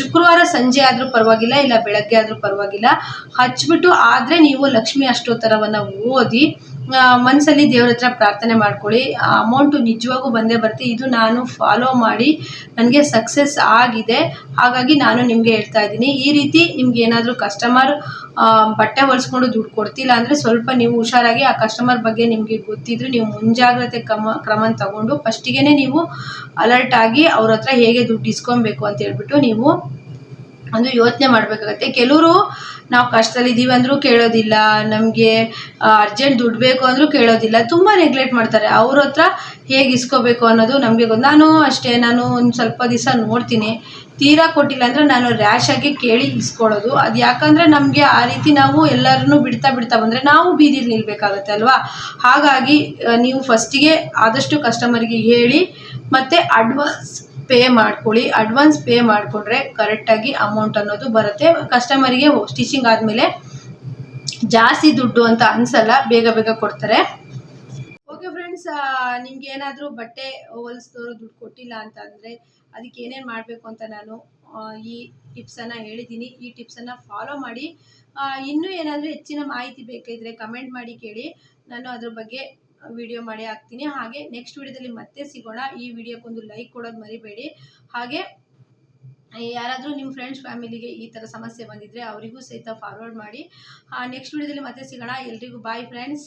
ಶುಕ್ರವಾರ ಸಂಜೆ ಆದರೂ ಪರವಾಗಿಲ್ಲ, ಇಲ್ಲ ಬೆಳಗ್ಗೆ ಆದರೂ ಪರವಾಗಿಲ್ಲ. ಹಚ್ಚಿಬಿಟ್ಟು ಆದರೆ ನೀವು ಲಕ್ಷ್ಮಿ ಅಷ್ಟೋತ್ತರವನ್ನು ಓದಿ ಆ, ಮನ್ಸಲ್ಲಿ ದೇವ್ರ ಹತ್ರ ಪ್ರಾರ್ಥನೆ ಮಾಡ್ಕೊಳ್ಳಿ. ಆ ಅಮೌಂಟು ನಿಜವಾಗೂ ಬಂದೇ ಬರ್ತಿ ಇದು ನಾನು ಫಾಲೋ ಮಾಡಿ ನನಗೆ ಸಕ್ಸಸ್ ಆಗಿದೆ. ಹಾಗಾಗಿ ನಾನು ನಿಮಗೆ ಹೇಳ್ತಾ ಇದ್ದೀನಿ. ಈ ರೀತಿ ನಿಮ್ಗೆ ಏನಾದರೂ ಕಸ್ಟಮರ್ ಬಟ್ಟೆ ಹೊಲಿಸ್ಕೊಂಡು ದುಡ್ಡು ಕೊಡ್ತಿಲ್ಲ ಅಂದರೆ ಸ್ವಲ್ಪ ನೀವು ಹುಷಾರಾಗಿ ಆ ಕಸ್ಟಮರ್ ಬಗ್ಗೆ ನಿಮಗೆ ಗೊತ್ತಿದ್ರೆ ನೀವು ಮುಂಜಾಗ್ರತೆ ಕ್ರಮ ಕ್ರಮನ ತಗೊಂಡು ಫಸ್ಟಿಗೆ ನೀವು ಅಲರ್ಟ್ ಆಗಿ ಅವ್ರ ಹತ್ರ ಹೇಗೆ ದುಡ್ಡು ಇಸ್ಕೊಬೇಕು ಅಂತ ಹೇಳ್ಬಿಟ್ಟು ನೀವು ಒಂದು ಯೋಚನೆ ಮಾಡಬೇಕಾಗತ್ತೆ. ಕೆಲವರು ನಾವು ಕಷ್ಟದಲ್ಲಿದ್ದೀವಿ ಅಂದರೂ ಕೇಳೋದಿಲ್ಲ, ನಮಗೆ ಅರ್ಜೆಂಟ್ ದುಡ್ಡು ಬೇಕು ಅಂದರೂ ಕೇಳೋದಿಲ್ಲ, ತುಂಬ ನೆಗ್ಲೆಕ್ಟ್ ಮಾಡ್ತಾರೆ. ಅವ್ರ ಹತ್ರ ಹೇಗೆ ಇಸ್ಕೋಬೇಕು ಅನ್ನೋದು ನಮಗೆ ಗೊತ್ತು. ನಾನು ಅಷ್ಟೇ, ನಾನು ಒಂದು ಸ್ವಲ್ಪ ದಿವಸ ನೋಡ್ತೀನಿ. ತೀರಾ ಕೊಟ್ಟಿಲ್ಲ ಅಂದರೆ ನಾನು ರ್ಯಾಶ್ ಆಗಿ ಕೇಳಿ ಇಸ್ಕೊಳ್ಳೋದು. ಅದು ಯಾಕಂದರೆ ನಮಗೆ ಆ ರೀತಿ ನಾವು ಎಲ್ಲರನ್ನೂ ಬಿಡ್ತಾ ಬಿಡ್ತಾ ಬಂದರೆ ನಾವು ಬೀದಿಲಿ ನಿಲ್ಬೇಕಾಗತ್ತೆ ಅಲ್ವಾ? ಹಾಗಾಗಿ ನೀವು ಫಸ್ಟಿಗೆ ಆದಷ್ಟು ಕಸ್ಟಮರ್ಗೆ ಹೇಳಿ ಮತ್ತು ಅಡ್ವಾನ್ಸ್ ಪೇ ಮಾಡ್ಕೊಳ್ಳಿ ಅಡ್ವಾನ್ಸ್ ಪೇ ಮಾಡಿಕೊಂಡ್ರೆ ಕರೆಕ್ಟಾಗಿ ಅಮೌಂಟ್ ಅನ್ನೋದು ಬರುತ್ತೆ. ಕಸ್ಟಮರಿಗೆ ಸ್ಟಿಚಿಂಗ್ ಆದಮೇಲೆ ಜಾಸ್ತಿ ದುಡ್ಡು ಅಂತ ಅನ್ಸಲ್ಲ, ಬೇಗ ಬೇಗ ಕೊಡ್ತಾರೆ. ಓಕೆ ಫ್ರೆಂಡ್ಸ್ ನಿಮ್ಗೆ ಏನಾದರೂ ಬಟ್ಟೆ ಹೊಲಿಸ್ದವರು ದುಡ್ಡು ಕೊಟ್ಟಿಲ್ಲ ಅಂತ ಅಂದರೆ ಅದಕ್ಕೆ ಏನೇನು ಮಾಡಬೇಕು ಅಂತ ನಾನು ಈ ಟಿಪ್ಸನ್ನು ಹೇಳಿದ್ದೀನಿ. ಈ ಟಿಪ್ಸನ್ನು ಫಾಲೋ ಮಾಡಿ. ಇನ್ನೂ ಏನಾದರೂ ಹೆಚ್ಚಿನ ಮಾಹಿತಿ ಬೇಕಿದ್ರೆ ಕಮೆಂಟ್ ಮಾಡಿ ಕೇಳಿ. ನಾನು ಅದ್ರ ಬಗ್ಗೆ ವಿಡಿಯೋ ಮಾಡಿ ಹಾಕ್ತೀನಿ. ಹಾಗೆ ನೆಕ್ಸ್ಟ್ ವಿಡಿಯೋದಲ್ಲಿ ಮತ್ತೆ ಸಿಗೋಣ. ಈ ವಿಡಿಯೋಕ್ಕೊಂದು ಲೈಕ್ ಕೊಡೋದು ಮರಿಬೇಡಿ. ಹಾಗೆ ಯಾರಾದರೂ ನಿಮ್ಮ ಫ್ರೆಂಡ್ಸ್ ಫ್ಯಾಮಿಲಿಗೆ ಈ ಥರ ಸಮಸ್ಯೆ ಬಂದಿದ್ದರೆ ಅವರಿಗೂ ಸಹಿತ ಫಾರ್ವರ್ಡ್ ಮಾಡಿ. ನೆಕ್ಸ್ಟ್ ವಿಡಿಯೋದಲ್ಲಿ ಮತ್ತೆ ಸಿಗೋಣ. ಎಲ್ರಿಗೂ ಬಾಯ್ ಫ್ರೆಂಡ್ಸ್